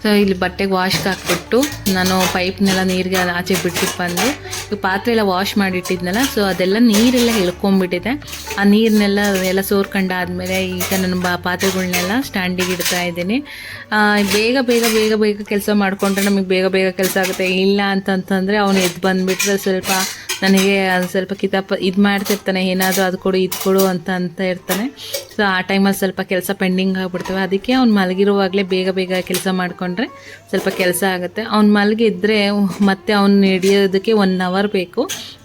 ಸೊ ಇಲ್ಲಿ ಬಟ್ಟೆಗೆ ವಾಶ್ಗೆ ಹಾಕ್ಬಿಟ್ಟು, ನಾನು ಪೈಪ್ನೆಲ್ಲ ನೀರಿಗೆ ಆಚೆ ಬಿಟ್ಟು ಬಂದು. ಪಾತ್ರೆ ಎಲ್ಲ ವಾಶ್ ಮಾಡಿಟ್ಟಿದ್ನಲ್ಲ ಸೊ ಅದೆಲ್ಲ ನೀರೆಲ್ಲ ಎಳ್ಕೊಂಡ್ಬಿಟ್ಟಿದೆ ಆ ನೀರನ್ನೆಲ್ಲ ಎಲ್ಲ ಸೋರ್ಕೊಂಡಾದ್ಮೇಲೆ ಈಗ ನನ್ನ ಬಾ ಪಾತ್ರೆಗಳನ್ನೆಲ್ಲ ಸ್ಟ್ಯಾಂಡಿಗೆ ಇಡ್ತಾ ಇದ್ದೀನಿ. ಬೇಗ ಬೇಗ ಬೇಗ ಬೇಗ ಕೆಲಸ ಮಾಡಿಕೊಂಡ್ರೆ ನಮಗೆ ಬೇಗ ಬೇಗ ಕೆಲಸ ಆಗುತ್ತೆ. ಇಲ್ಲ ಅಂತಂತಂದರೆ ಅವನು ಎದ್ದು ಬಂದುಬಿಟ್ರೆ ಸ್ವಲ್ಪ ನನಗೆ ಅದು ಸ್ವಲ್ಪ ಕಿತಾಪ ಇದು ಮಾಡ್ತಿರ್ತಾನೆ, ಏನಾದರೂ ಅದು ಕೊಡು, ಇದು ಕೊಡು ಅಂತ ಅಂತ ಇರ್ತಾನೆ. ಸೊ ಆ ಟೈಮಲ್ಲಿ ಸ್ವಲ್ಪ ಕೆಲಸ ಪೆಂಡಿಂಗ್ ಆಗಿಬಿಡ್ತವೆ. ಅದಕ್ಕೆ ಅವ್ನು ಮಲಗಿರುವಾಗಲೇ ಬೇಗ ಬೇಗ ಕೆಲಸ ಮಾಡಿಕೊಂಡ್ರೆ ಸ್ವಲ್ಪ ಕೆಲಸ ಆಗುತ್ತೆ. ಅವ್ನು ಮಲಗಿದ್ರೆ ಮತ್ತೆ ಅವ್ನು ಹಿಡಿಯೋದಕ್ಕೆ ಒನ್ ಅವರ್ ಬೇಕು.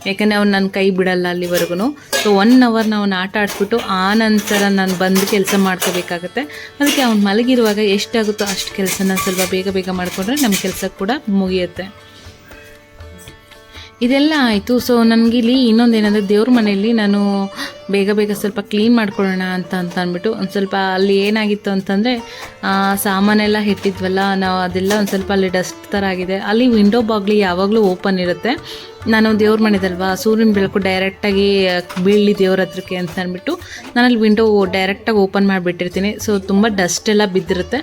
ಯಾಕಂದರೆ ಅವ್ನು ನನ್ನ ಕೈ ಬಿಡಲ್ಲ ಅಲ್ಲಿವರೆಗೂ ಸೊ ಒನ್ ಅವರ್ ನಾವು ಆಟ ಆಡಿಸ್ಬಿಟ್ಟು ಆ ನಂತರ ನಾನು ಬಂದು ಕೆಲಸ ಮಾಡ್ಕೋಬೇಕಾಗತ್ತೆ. ಅದಕ್ಕೆ ಅವ್ನು ಮಲಗಿರುವಾಗ ಎಷ್ಟಾಗುತ್ತೋ ಅಷ್ಟು ಕೆಲಸನ ಸ್ವಲ್ಪ ಬೇಗ ಬೇಗ ಮಾಡಿಕೊಂಡ್ರೆ ನಮ್ಮ ಕೆಲಸ ಕೂಡ ಮುಗಿಯುತ್ತೆ. ಇದೆಲ್ಲ ಆಯಿತು. ಸೊ ನನಗಿಲ್ಲಿ ಏನಂದರೆ ದೇವ್ರ ಮನೆಯಲ್ಲಿ ನಾನು ಬೇಗ ಬೇಗ ಸ್ವಲ್ಪ ಕ್ಲೀನ್ ಮಾಡ್ಕೊಳ್ಳೋಣ ಅಂತ ಅಂತ ಅಂದ್ಬಿಟ್ಟು ಒಂದು ಸ್ವಲ್ಪ ಅಲ್ಲಿ ಏನಾಗಿತ್ತು ಅಂತಂದರೆ ಸಾಮಾನೆಲ್ಲ ಇಟ್ಟಿದ್ವಲ್ಲ, ನಾವು ಅದೆಲ್ಲ ಒಂದು ಸ್ವಲ್ಪ ಅಲ್ಲಿ ಡಸ್ಟ್ ಥರ ಆಗಿದೆ. ಅಲ್ಲಿ ವಿಂಡೋ ಬಾಗ್ಲಿ ಯಾವಾಗಲೂ ಓಪನ್ ಇರುತ್ತೆ. ನಾನು ದೇವ್ರ ಮನೆದಲ್ವಾ ಸೂರ್ಯನ ಬೆಳಕು ಡೈರೆಕ್ಟಾಗಿ ಬೀಳಲಿ ದೇವ್ರ ಹತ್ರಕ್ಕೆ ಅಂತ ಅಂದ್ಬಿಟ್ಟು ನಾನಲ್ಲಿ ವಿಂಡೋ ಡೈರೆಕ್ಟಾಗಿ ಓಪನ್ ಮಾಡಿಬಿಟ್ಟಿರ್ತೀನಿ. ಸೊ ತುಂಬ ಡಸ್ಟ್ ಎಲ್ಲ ಬಿದ್ದಿರುತ್ತೆ.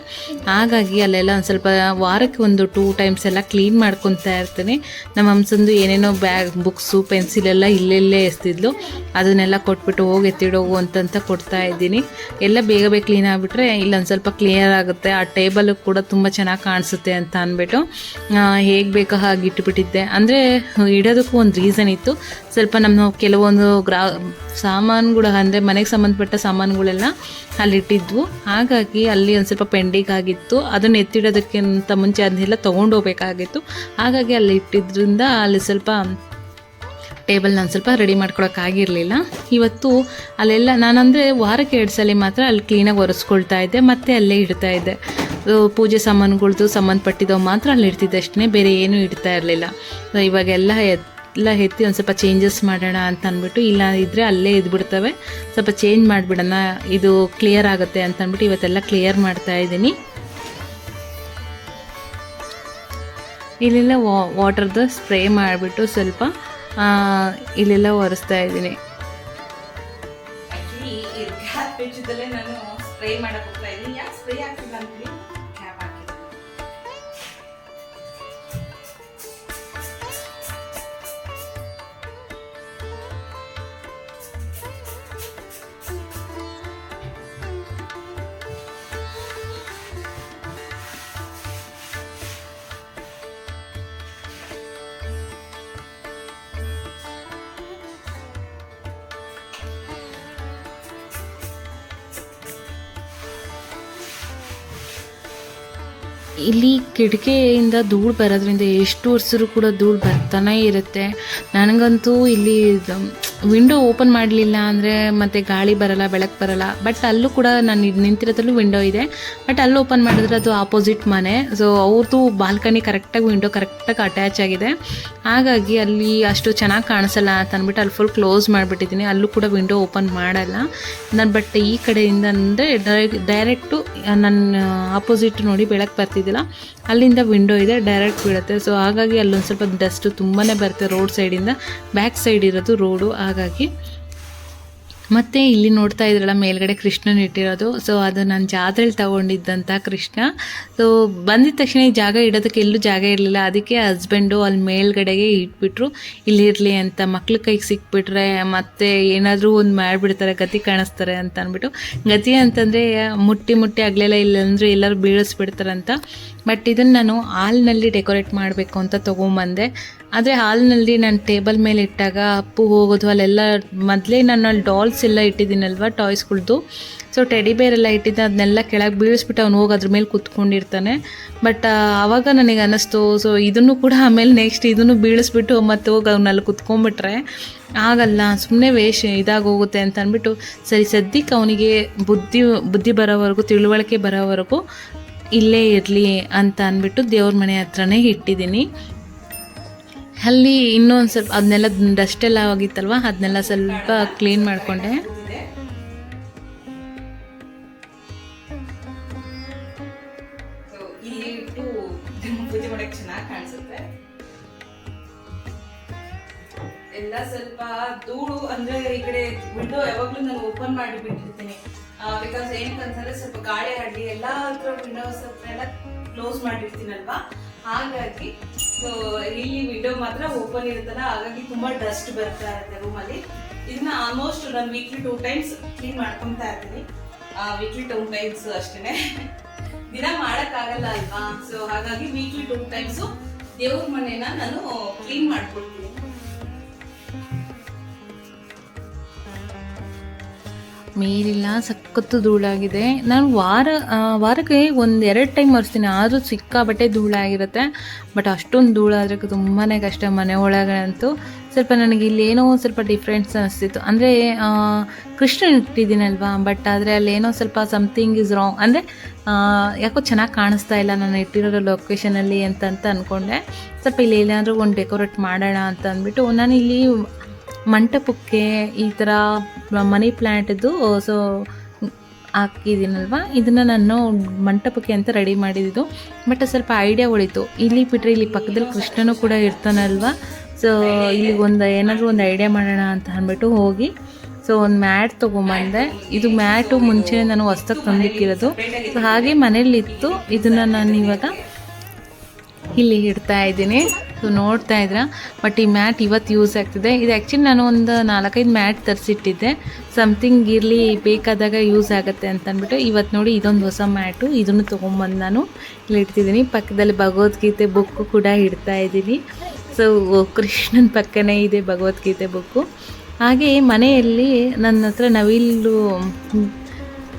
ಹಾಗಾಗಿ ಅಲ್ಲೆಲ್ಲ ಒಂದು ಸ್ವಲ್ಪ ವಾರಕ್ಕೆ ಒಂದು ಟೂ ಟೈಮ್ಸ್ ಎಲ್ಲ ಕ್ಲೀನ್ ಮಾಡ್ಕೊತಾ ಇರ್ತೀನಿ. ನಮ್ಮ ಹಂಸಂದು ಏನೇನೋ ಬ್ಯಾಗ್ ಬುಕ್ಸು ಪೆನ್ಸಿಲ್ ಎಲ್ಲ ಇಲ್ಲೆಲ್ಲೇ ಎಸ್ತಿದ್ಲು. ಅದನ್ನೆಲ್ಲ ಕೊಟ್ಬಿಟ್ಟು ಹೋಗಿ ಎತ್ತಿಡೋಗು ಅಂತಂತ ಕೊಡ್ತಾ ಇದ್ದೀನಿ. ಎಲ್ಲ ಬೇಗ ಬೇಗ ಕ್ಲೀನ್ ಆಗಿಬಿಟ್ರೆ ಇಲ್ಲೊಂದು ಸ್ವಲ್ಪ ಕ್ಲಿಯರ್ ಆಗುತ್ತೆ. ಆ ಟೇಬಲ್ ಕೂಡ ತುಂಬ ಚೆನ್ನಾಗಿ ಕಾಣಿಸುತ್ತೆ ಅಂತ ಅಂದ್ಬಿಟ್ಟು ಹೇಗೆ ಬೇಕೋ ಹಾಗೆ ಇಟ್ಬಿಟ್ಟಿದ್ದೆ. ಅಂದರೆ ಇಡೋದಕ್ಕೂ ಒಂದು ರೀಸನ್ ಇತ್ತು. ಸ್ವಲ್ಪ ನಮ್ಮ ಕೆಲವೊಂದು ಗ್ರಾ, ಸಾಮಾನುಗಳು ಅಂದರೆ ಮನೆಗೆ ಸಂಬಂಧಪಟ್ಟ ಸಾಮಾನುಗಳೆಲ್ಲ ಅಲ್ಲಿಟ್ಟಿದ್ವು. ಹಾಗಾಗಿ ಅಲ್ಲಿ ಒಂದು ಸ್ವಲ್ಪ ಪೆಂಡಿಂಗ್ ಆಗಿತ್ತು ಅದನ್ನು ಎತ್ತಿಡೋದಕ್ಕಿಂತ ಮುಂಚೆ ಅದನ್ನೆಲ್ಲ ತೊಗೊಂಡೋಗ್ಬೇಕಾಗಿತ್ತು ಹಾಗಾಗಿ ಅಲ್ಲಿ ಇಟ್ಟಿದ್ದರಿಂದ ಅಲ್ಲಿ ಸ್ವಲ್ಪ ಟೇಬಲ್ ನಾನು ಸ್ವಲ್ಪ ರೆಡಿ ಮಾಡ್ಕೊಳಕ್ಕಾಗಿರಲಿಲ್ಲ ಇವತ್ತು ಅಲ್ಲೆಲ್ಲ ನಾನಂದರೆ ವಾರಕ್ಕೆ ಎರಡು ಸಲ ಮಾತ್ರ ಅಲ್ಲಿ ಕ್ಲೀನಾಗಿ ಒರೆಸ್ಕೊಳ್ತಾ ಇದ್ದೆ. ಮತ್ತೆ ಅಲ್ಲೇ ಇಡ್ತಾ ಇದ್ದೆ. ಪೂಜೆ ಸಾಮಾನುಗಳ್ದು ಸಂಬಂಧಪಟ್ಟಿದ್ದವು ಮಾತ್ರ ಅಲ್ಲಿ ಇಡ್ತಿದ್ದೆ ಅಷ್ಟೇ ಬೇರೆ ಏನೂ ಇಡ್ತಾ ಇರಲಿಲ್ಲ. ಸೊ ಇವಾಗೆಲ್ಲ ಎಲ್ಲ ಎತ್ತಿ ಒಂದು ಸ್ವಲ್ಪ ಚೇಂಜಸ್ ಮಾಡೋಣ ಅಂತ ಅಂದ್ಬಿಟ್ಟು, ಇಲ್ಲ ಇದ್ದರೆ ಅಲ್ಲೇ ಇದ್ಬಿಡ್ತವೆ. ಸ್ವಲ್ಪ ಚೇಂಜ್ ಮಾಡಿಬಿಡೋಣ, ಇದು ಕ್ಲಿಯರ್ ಆಗುತ್ತೆ ಅಂತ ಅಂದ್ಬಿಟ್ಟು ಇವತ್ತೆಲ್ಲ ಕ್ಲಿಯರ್ ಮಾಡ್ತಾ ಇದ್ದೀನಿ. ಇಲ್ಲೆಲ್ಲ ವಾಟರ್ದು ಸ್ಪ್ರೇ ಮಾಡಿಬಿಟ್ಟು ಸ್ವಲ್ಪ ಇಲ್ಲೆಲ್ಲ ಒರೆಸ್ತಾ ಇದ್ದೀನಿ. ಸ್ಪ್ರೇ ಮಾಡಕ್ ಇಲ್ಲಿ ಕಿಟಕಿಯಿಂದ ಧೂಳು ಬರೋದ್ರಿಂದ ಎಷ್ಟು ವರ್ಷರು ಕೂಡ ಧೂಳು ಬರ್ತಾನೆ ಇರುತ್ತೆ. ನನಗಂತೂ ಇಲ್ಲಿ ವಿಂಡೋ ಓಪನ್ ಮಾಡಲಿಲ್ಲ ಅಂದರೆ ಮತ್ತೆ ಗಾಳಿ ಬರಲ್ಲ, ಬೆಳಕು ಬರಲ್ಲ. ಬಟ್ ಅಲ್ಲೂ ಕೂಡ ನಾನು ನಿಂತಿರೋದ್ರಲ್ಲೂ ವಿಂಡೋ ಇದೆ. ಬಟ್ ಅಲ್ಲಿ ಓಪನ್ ಮಾಡಿದ್ರೆ ಅದು ಆಪೋಸಿಟ್ ಮನೆ. ಸೊ ಅವ್ರದ್ದು ಬಾಲ್ಕನಿ ಕರೆಕ್ಟಾಗಿ ವಿಂಡೋ ಕರೆಕ್ಟಾಗಿ ಅಟ್ಯಾಚ್ ಆಗಿದೆ. ಹಾಗಾಗಿ ಅಲ್ಲಿ ಅಷ್ಟು ಚೆನ್ನಾಗಿ ಕಾಣಿಸಲ್ಲ ಅಂತ ಅಂದ್ಬಿಟ್ಟು ಅಲ್ಲಿ ಫುಲ್ ಕ್ಲೋಸ್ ಮಾಡಿಬಿಟ್ಟಿದ್ದೀನಿ. ಅಲ್ಲೂ ಕೂಡ ವಿಂಡೋ ಓಪನ್ ಮಾಡಲ್ಲ. ನಾನು ಬಟ್ ಈ ಕಡೆಯಿಂದ ಅಂದರೆ ಡೈರೆಕ್ಟು ನನ್ನ ಆಪೋಸಿಟ್ ನೋಡಿ ಬೆಳಕು ಬರ್ತಿದ್ದಿಲ್ಲ. ಅಲ್ಲಿಂದ ವಿಂಡೋ ಇದೆ ಡೈರೆಕ್ಟ್ ಬೀಳುತ್ತೆ. ಸೊ ಹಾಗಾಗಿ ಅಲ್ಲೊಂದು ಸ್ವಲ್ಪ ಡಸ್ಟು ತುಂಬಾ ಬರುತ್ತೆ ರೋಡ್ ಸೈಡಿಂದ ಬ್ಯಾಕ್ ಸೈಡ್ ಇರೋದು ರೋಡು. ಹಾಗಾಗಿ ಮತ್ತು ಇಲ್ಲಿ ನೋಡ್ತಾ ಇದ್ರಲ್ಲ, ಮೇಲ್ಗಡೆ ಕೃಷ್ಣನ್ ಇಟ್ಟಿರೋದು. ಸೊ ಅದು ನಾನು ಜಾತ್ರೆಯಲ್ಲಿ ತಗೊಂಡಿದ್ದಂಥ ಕೃಷ್ಣ. ಸೊ ಬಂದಿದ ತಕ್ಷಣ ಈ ಜಾಗ ಇಡೋದಕ್ಕೆ ಎಲ್ಲೂ ಜಾಗ ಇರಲಿಲ್ಲ. ಅದಕ್ಕೆ ಹಸ್ಬೆಂಡು ಅಲ್ಲಿ ಮೇಲ್ಗಡೆಗೆ ಇಟ್ಬಿಟ್ರು. ಇಲ್ಲಿರಲಿ ಅಂತ ಮಕ್ಳ ಕೈಗೆ ಸಿಕ್ಬಿಟ್ರೆ, ಮತ್ತೆ ಏನಾದರೂ ಒಂದು ಮಾಡಿಬಿಡ್ತಾರೆ, ಗತಿ ಕಾಣಿಸ್ತಾರೆ ಅಂತ ಅಂದ್ಬಿಟ್ಟು ಗತಿ ಅಂತಂದರೆ, ಮುಟ್ಟಿ ಮುಟ್ಟಿ ಆಗಲೆಲ್ಲ ಇಲ್ಲಂದ್ರೆ ಎಲ್ಲರೂ ಬೀಳಿಸ್ಬಿಡ್ತಾರಂತ. ಬಟ್ ಇದನ್ನು ನಾನು ಹಾಲ್ನಲ್ಲಿ ಡೆಕೋರೇಟ್ ಮಾಡಬೇಕು ಅಂತ ತೊಗೊಂಬಂದೆ. ಆದರೆ ಹಾಲಿನಲ್ಲಿ ನಾನು ಟೇಬಲ್ ಮೇಲೆ ಇಟ್ಟಾಗ ಅಪ್ಪು ಹೋಗೋದು, ಅಲ್ಲೆಲ್ಲ ಮೊದಲೇ ನಾನು ಅಲ್ಲಿ ಡಾಲ್ಸ್ ಎಲ್ಲ ಇಟ್ಟಿದ್ದೀನಲ್ವ ಟಾಯ್ಸ್ಗಳ್ದು. ಸೊ ಟೆಡಿ ಬೇರ್ ಎಲ್ಲ ಇಟ್ಟಿದ್ದೆ, ಅದನ್ನೆಲ್ಲ ಕೆಳಗೆ ಬೀಳಿಸ್ಬಿಟ್ಟು ಅವ್ನು ಹೋಗಿ ಅದ್ರ ಮೇಲೆ ಕೂತ್ಕೊಂಡಿರ್ತಾನೆ. ಬಟ್ ಆವಾಗ ನನಗೆ ಅನ್ನಿಸ್ತು ಸೊ ಇದನ್ನು ಕೂಡ ಆಮೇಲೆ ನೆಕ್ಸ್ಟ್ ಇದನ್ನು ಬೀಳಿಸ್ಬಿಟ್ಟು ಮತ್ತೆ ಹೋಗಿ ಅವನಲ್ಲಿ ಕುತ್ಕೊಂಡ್ಬಿಟ್ರೆ ಆಗಲ್ಲ ಸುಮ್ಮನೆ ವೇಷ ಇದಾಗೋಗುತ್ತೆ ಅಂತ ಅಂದ್ಬಿಟ್ಟು, ಸರಿ, ಸದ್ಯಕ್ಕೆ ಅವನಿಗೆ ಬುದ್ಧಿ ಬುದ್ಧಿ ಬರೋವರೆಗೂ, ತಿಳುವಳಿಕೆ ಬರೋವರೆಗೂ ಇಲ್ಲೇ ಇರಲಿ ಅಂತ ಅಂದ್ಬಿಟ್ಟು ದೇವ್ರ ಮನೆ ಹತ್ರನೇ ಇಟ್ಟಿದ್ದೀನಿ. ಅಲ್ಲಿ ಇನ್ನೊಂದು ಸ್ವಲ್ಪ ಅದನ್ನೆಲ್ಲ ಡಸ್ಟ್ ಎಲ್ಲ ಆಗಿತ್ತಲ್ವ ಅದನ್ನೆಲ್ಲ ಸ್ವಲ್ಪ ಕ್ಲೀನ್ ಮಾಡಿಕೊಂಡೆ. ಎಲ್ಲ ಸ್ವಲ್ಪ ಧೂಳು, ಅಂದ್ರೆ ಈ ಕಡೆ ವಿಂಡೋ ಯಾವಾಗ್ಲೂ ನಾನು ಓಪನ್ ಮಾಡಿ ಬಿಟ್ಟಿರ್ತೀನಿ. ಬಿಕಾಸ್ ಏನಕ್ಕಂತಂದ್ರೆ ಸ್ವಲ್ಪ ಗಾಳಿ ಆಡಿ ಎಲ್ಲ ವಿಂಡೋಸ್ ಹತ್ರ ಎಲ್ಲ ಕ್ಲೋಸ್ ಮಾಡಿರ್ತೀನಲ್ವಾ? ಹಾಗಾಗಿ ಇಲ್ಲಿ ವಿಂಡೋ ಮಾತ್ರ ಓಪನ್ ಇರುತ್ತಲ್ಲ, ಹಾಗಾಗಿ ತುಂಬಾ ಡಸ್ಟ್ ಬರ್ತಾ ಇರುತ್ತೆ ರೂಮಲ್ಲಿ ಇದನ್ನ ಆಲ್ಮೋಸ್ಟ್ ನಾನು ವೀಕ್ಲಿ ಟೂ ಟೈಮ್ಸ್ ಕ್ಲೀನ್ ಮಾಡ್ಕೊತಾ ಇರ್ತೀನಿ. ವೀಕ್ಲಿ ಟೂ ಟೈಮ್ಸ್ ಅಷ್ಟೇನೆ. ದಿನ ಮಾಡೋಕ್ಕಾಗಲ್ಲ ಅಲ್ವಾ? ಸೊ ಹಾಗಾಗಿ ವೀಕ್ಲಿ ಟೂ ಟೈಮ್ಸ್ ದೇವ್ರ ಮನೆನ ನಾನು ಕ್ಲೀನ್ ಮಾಡ್ಕೊಡ್ತೀನಿ ಮೇಲಿಲ್ಲ, ಸಖತ್ತು ಧೂಳಾಗಿದೆ. ನಾನು ವಾರ ವಾರಕ್ಕೆ ಒಂದು ಎರಡು ಟೈಮ್ ಒರೆಸ್ತೀನಿ. ಆದರೂ ಸಿಕ್ಕಾಬಟ್ಟೆ ಧೂಳಾಗಿರುತ್ತೆ. ಬಟ್ ಅಷ್ಟೊಂದು ಧೂಳಾದ್ರೆ ತುಂಬಾ ಕಷ್ಟ ಮನೆ ಒಳಗಡೆ ಅಂತೂ. ಸ್ವಲ್ಪ ನನಗೆ ಇಲ್ಲಿ ಏನೋ ಒಂದು ಸ್ವಲ್ಪ ಡಿಫ್ರೆನ್ಸ್ ಅನಿಸ್ತಿತ್ತು. ಅಂದರೆ ಕೃಷ್ಣನ್ ಇಟ್ಟಿದ್ದೀನಲ್ವಾ? ಬಟ್ ಆದರೆ ಅಲ್ಲಿ ಏನೋ ಸ್ವಲ್ಪ ಸಮಥಿಂಗ್ ಇಸ್ ರಾಂಗ್ ಅಂದರೆ ಯಾಕೋ ಚೆನ್ನಾಗಿ ಕಾಣಿಸ್ತಾ ಇಲ್ಲ ನಾನು ಇಟ್ಟಿರೋ ಲೊಕೇಶನಲ್ಲಿ ಅಂತ ಅಂತ ಅಂದ್ಕೊಂಡೆ ಸ್ವಲ್ಪ ಇಲ್ಲಿ ಏನಾದರೂ ಒಂದು ಡೆಕೋರೇಟ್ ಮಾಡೋಣ ಅಂತ ಅಂದ್ಬಿಟ್ಟು ನಾನು ಇಲ್ಲಿ ಮಂಟಪಕ್ಕೆ ಈ ಥರ ಮನಿ ಪ್ಲ್ಯಾಂಟದ್ದು ಸೊ ಹಾಕಿದ್ದೀನಲ್ವ? ಇದನ್ನು ನಾನು ಮಂಟಪಕ್ಕೆ ಅಂತ ರೆಡಿ ಮಾಡಿದ್ದು. ಬಟ್ ಸ್ವಲ್ಪ ಐಡಿಯಾ ಉಳಿತು. ಇಲ್ಲಿ ಬಿಟ್ಟರೆ ಇಲ್ಲಿ ಪಕ್ಕದಲ್ಲಿ ಕೃಷ್ಣನೂ ಕೂಡ ಇರ್ತಾನಲ್ವ? ಸೊ ಇಲ್ಲಿ ಒಂದು, ಏನಾದರೂ ಒಂದು ಐಡಿಯಾ ಮಾಡೋಣ ಅಂತ ಅಂದ್ಬಿಟ್ಟು ಹೋಗಿ. ಸೊ ಒಂದು ಮ್ಯಾಟ್ ತೊಗೊಂಬಂದೆ. ಇದು ಮ್ಯಾಟು ಮುಂಚೆ ನಾನು ಹೊಸ್ದಾಗಿ ತಂದಿಕ್ಕಿರೋದು ಸೊ ಹಾಗೆ ಮನೇಲಿತ್ತು. ಇದನ್ನು ನಾನು ಇವಾಗ ಇಲ್ಲಿ ಇಡ್ತಾ ಇದ್ದೀನಿ. ಸೊ ನೋಡ್ತಾ ಇದ್ರ ಬಟ್ ಈ ಮ್ಯಾಟ್ ಇವತ್ತು ಯೂಸ್ ಆಗ್ತಿದೆ. ಇದು ಆ್ಯಕ್ಚುಲಿ ನಾನು ಒಂದು ನಾಲ್ಕೈದು ಮ್ಯಾಟ್ ತರಿಸಿಟ್ಟಿದ್ದೆ. ಸಮಥಿಂಗ್ ಇರಲಿ ಬೇಕಾದಾಗ ಯೂಸ್ ಆಗುತ್ತೆ ಅಂತ ಅಂದ್ಬಿಟ್ಟು ಇವತ್ತು ನೋಡಿ ಇದೊಂದು ಹೊಸ ಮ್ಯಾಟು ಇದನ್ನು ತೊಗೊಂಬಂದು ನಾನು ಇಲ್ಲಿ ಇಡ್ತಿದ್ದೀನಿ. ಪಕ್ಕದಲ್ಲಿ ಭಗವದ್ಗೀತೆ ಬುಕ್ಕು ಕೂಡ ಇಡ್ತಾ ಇದ್ದೀನಿ. ಸೊ ಕೃಷ್ಣನ ಪಕ್ಕನೇ ಇದೆ ಭಗವದ್ಗೀತೆ ಬುಕ್ಕು ಹಾಗೆ ಮನೆಯಲ್ಲಿ ನನ್ನ ಹತ್ರ ನವಿಲು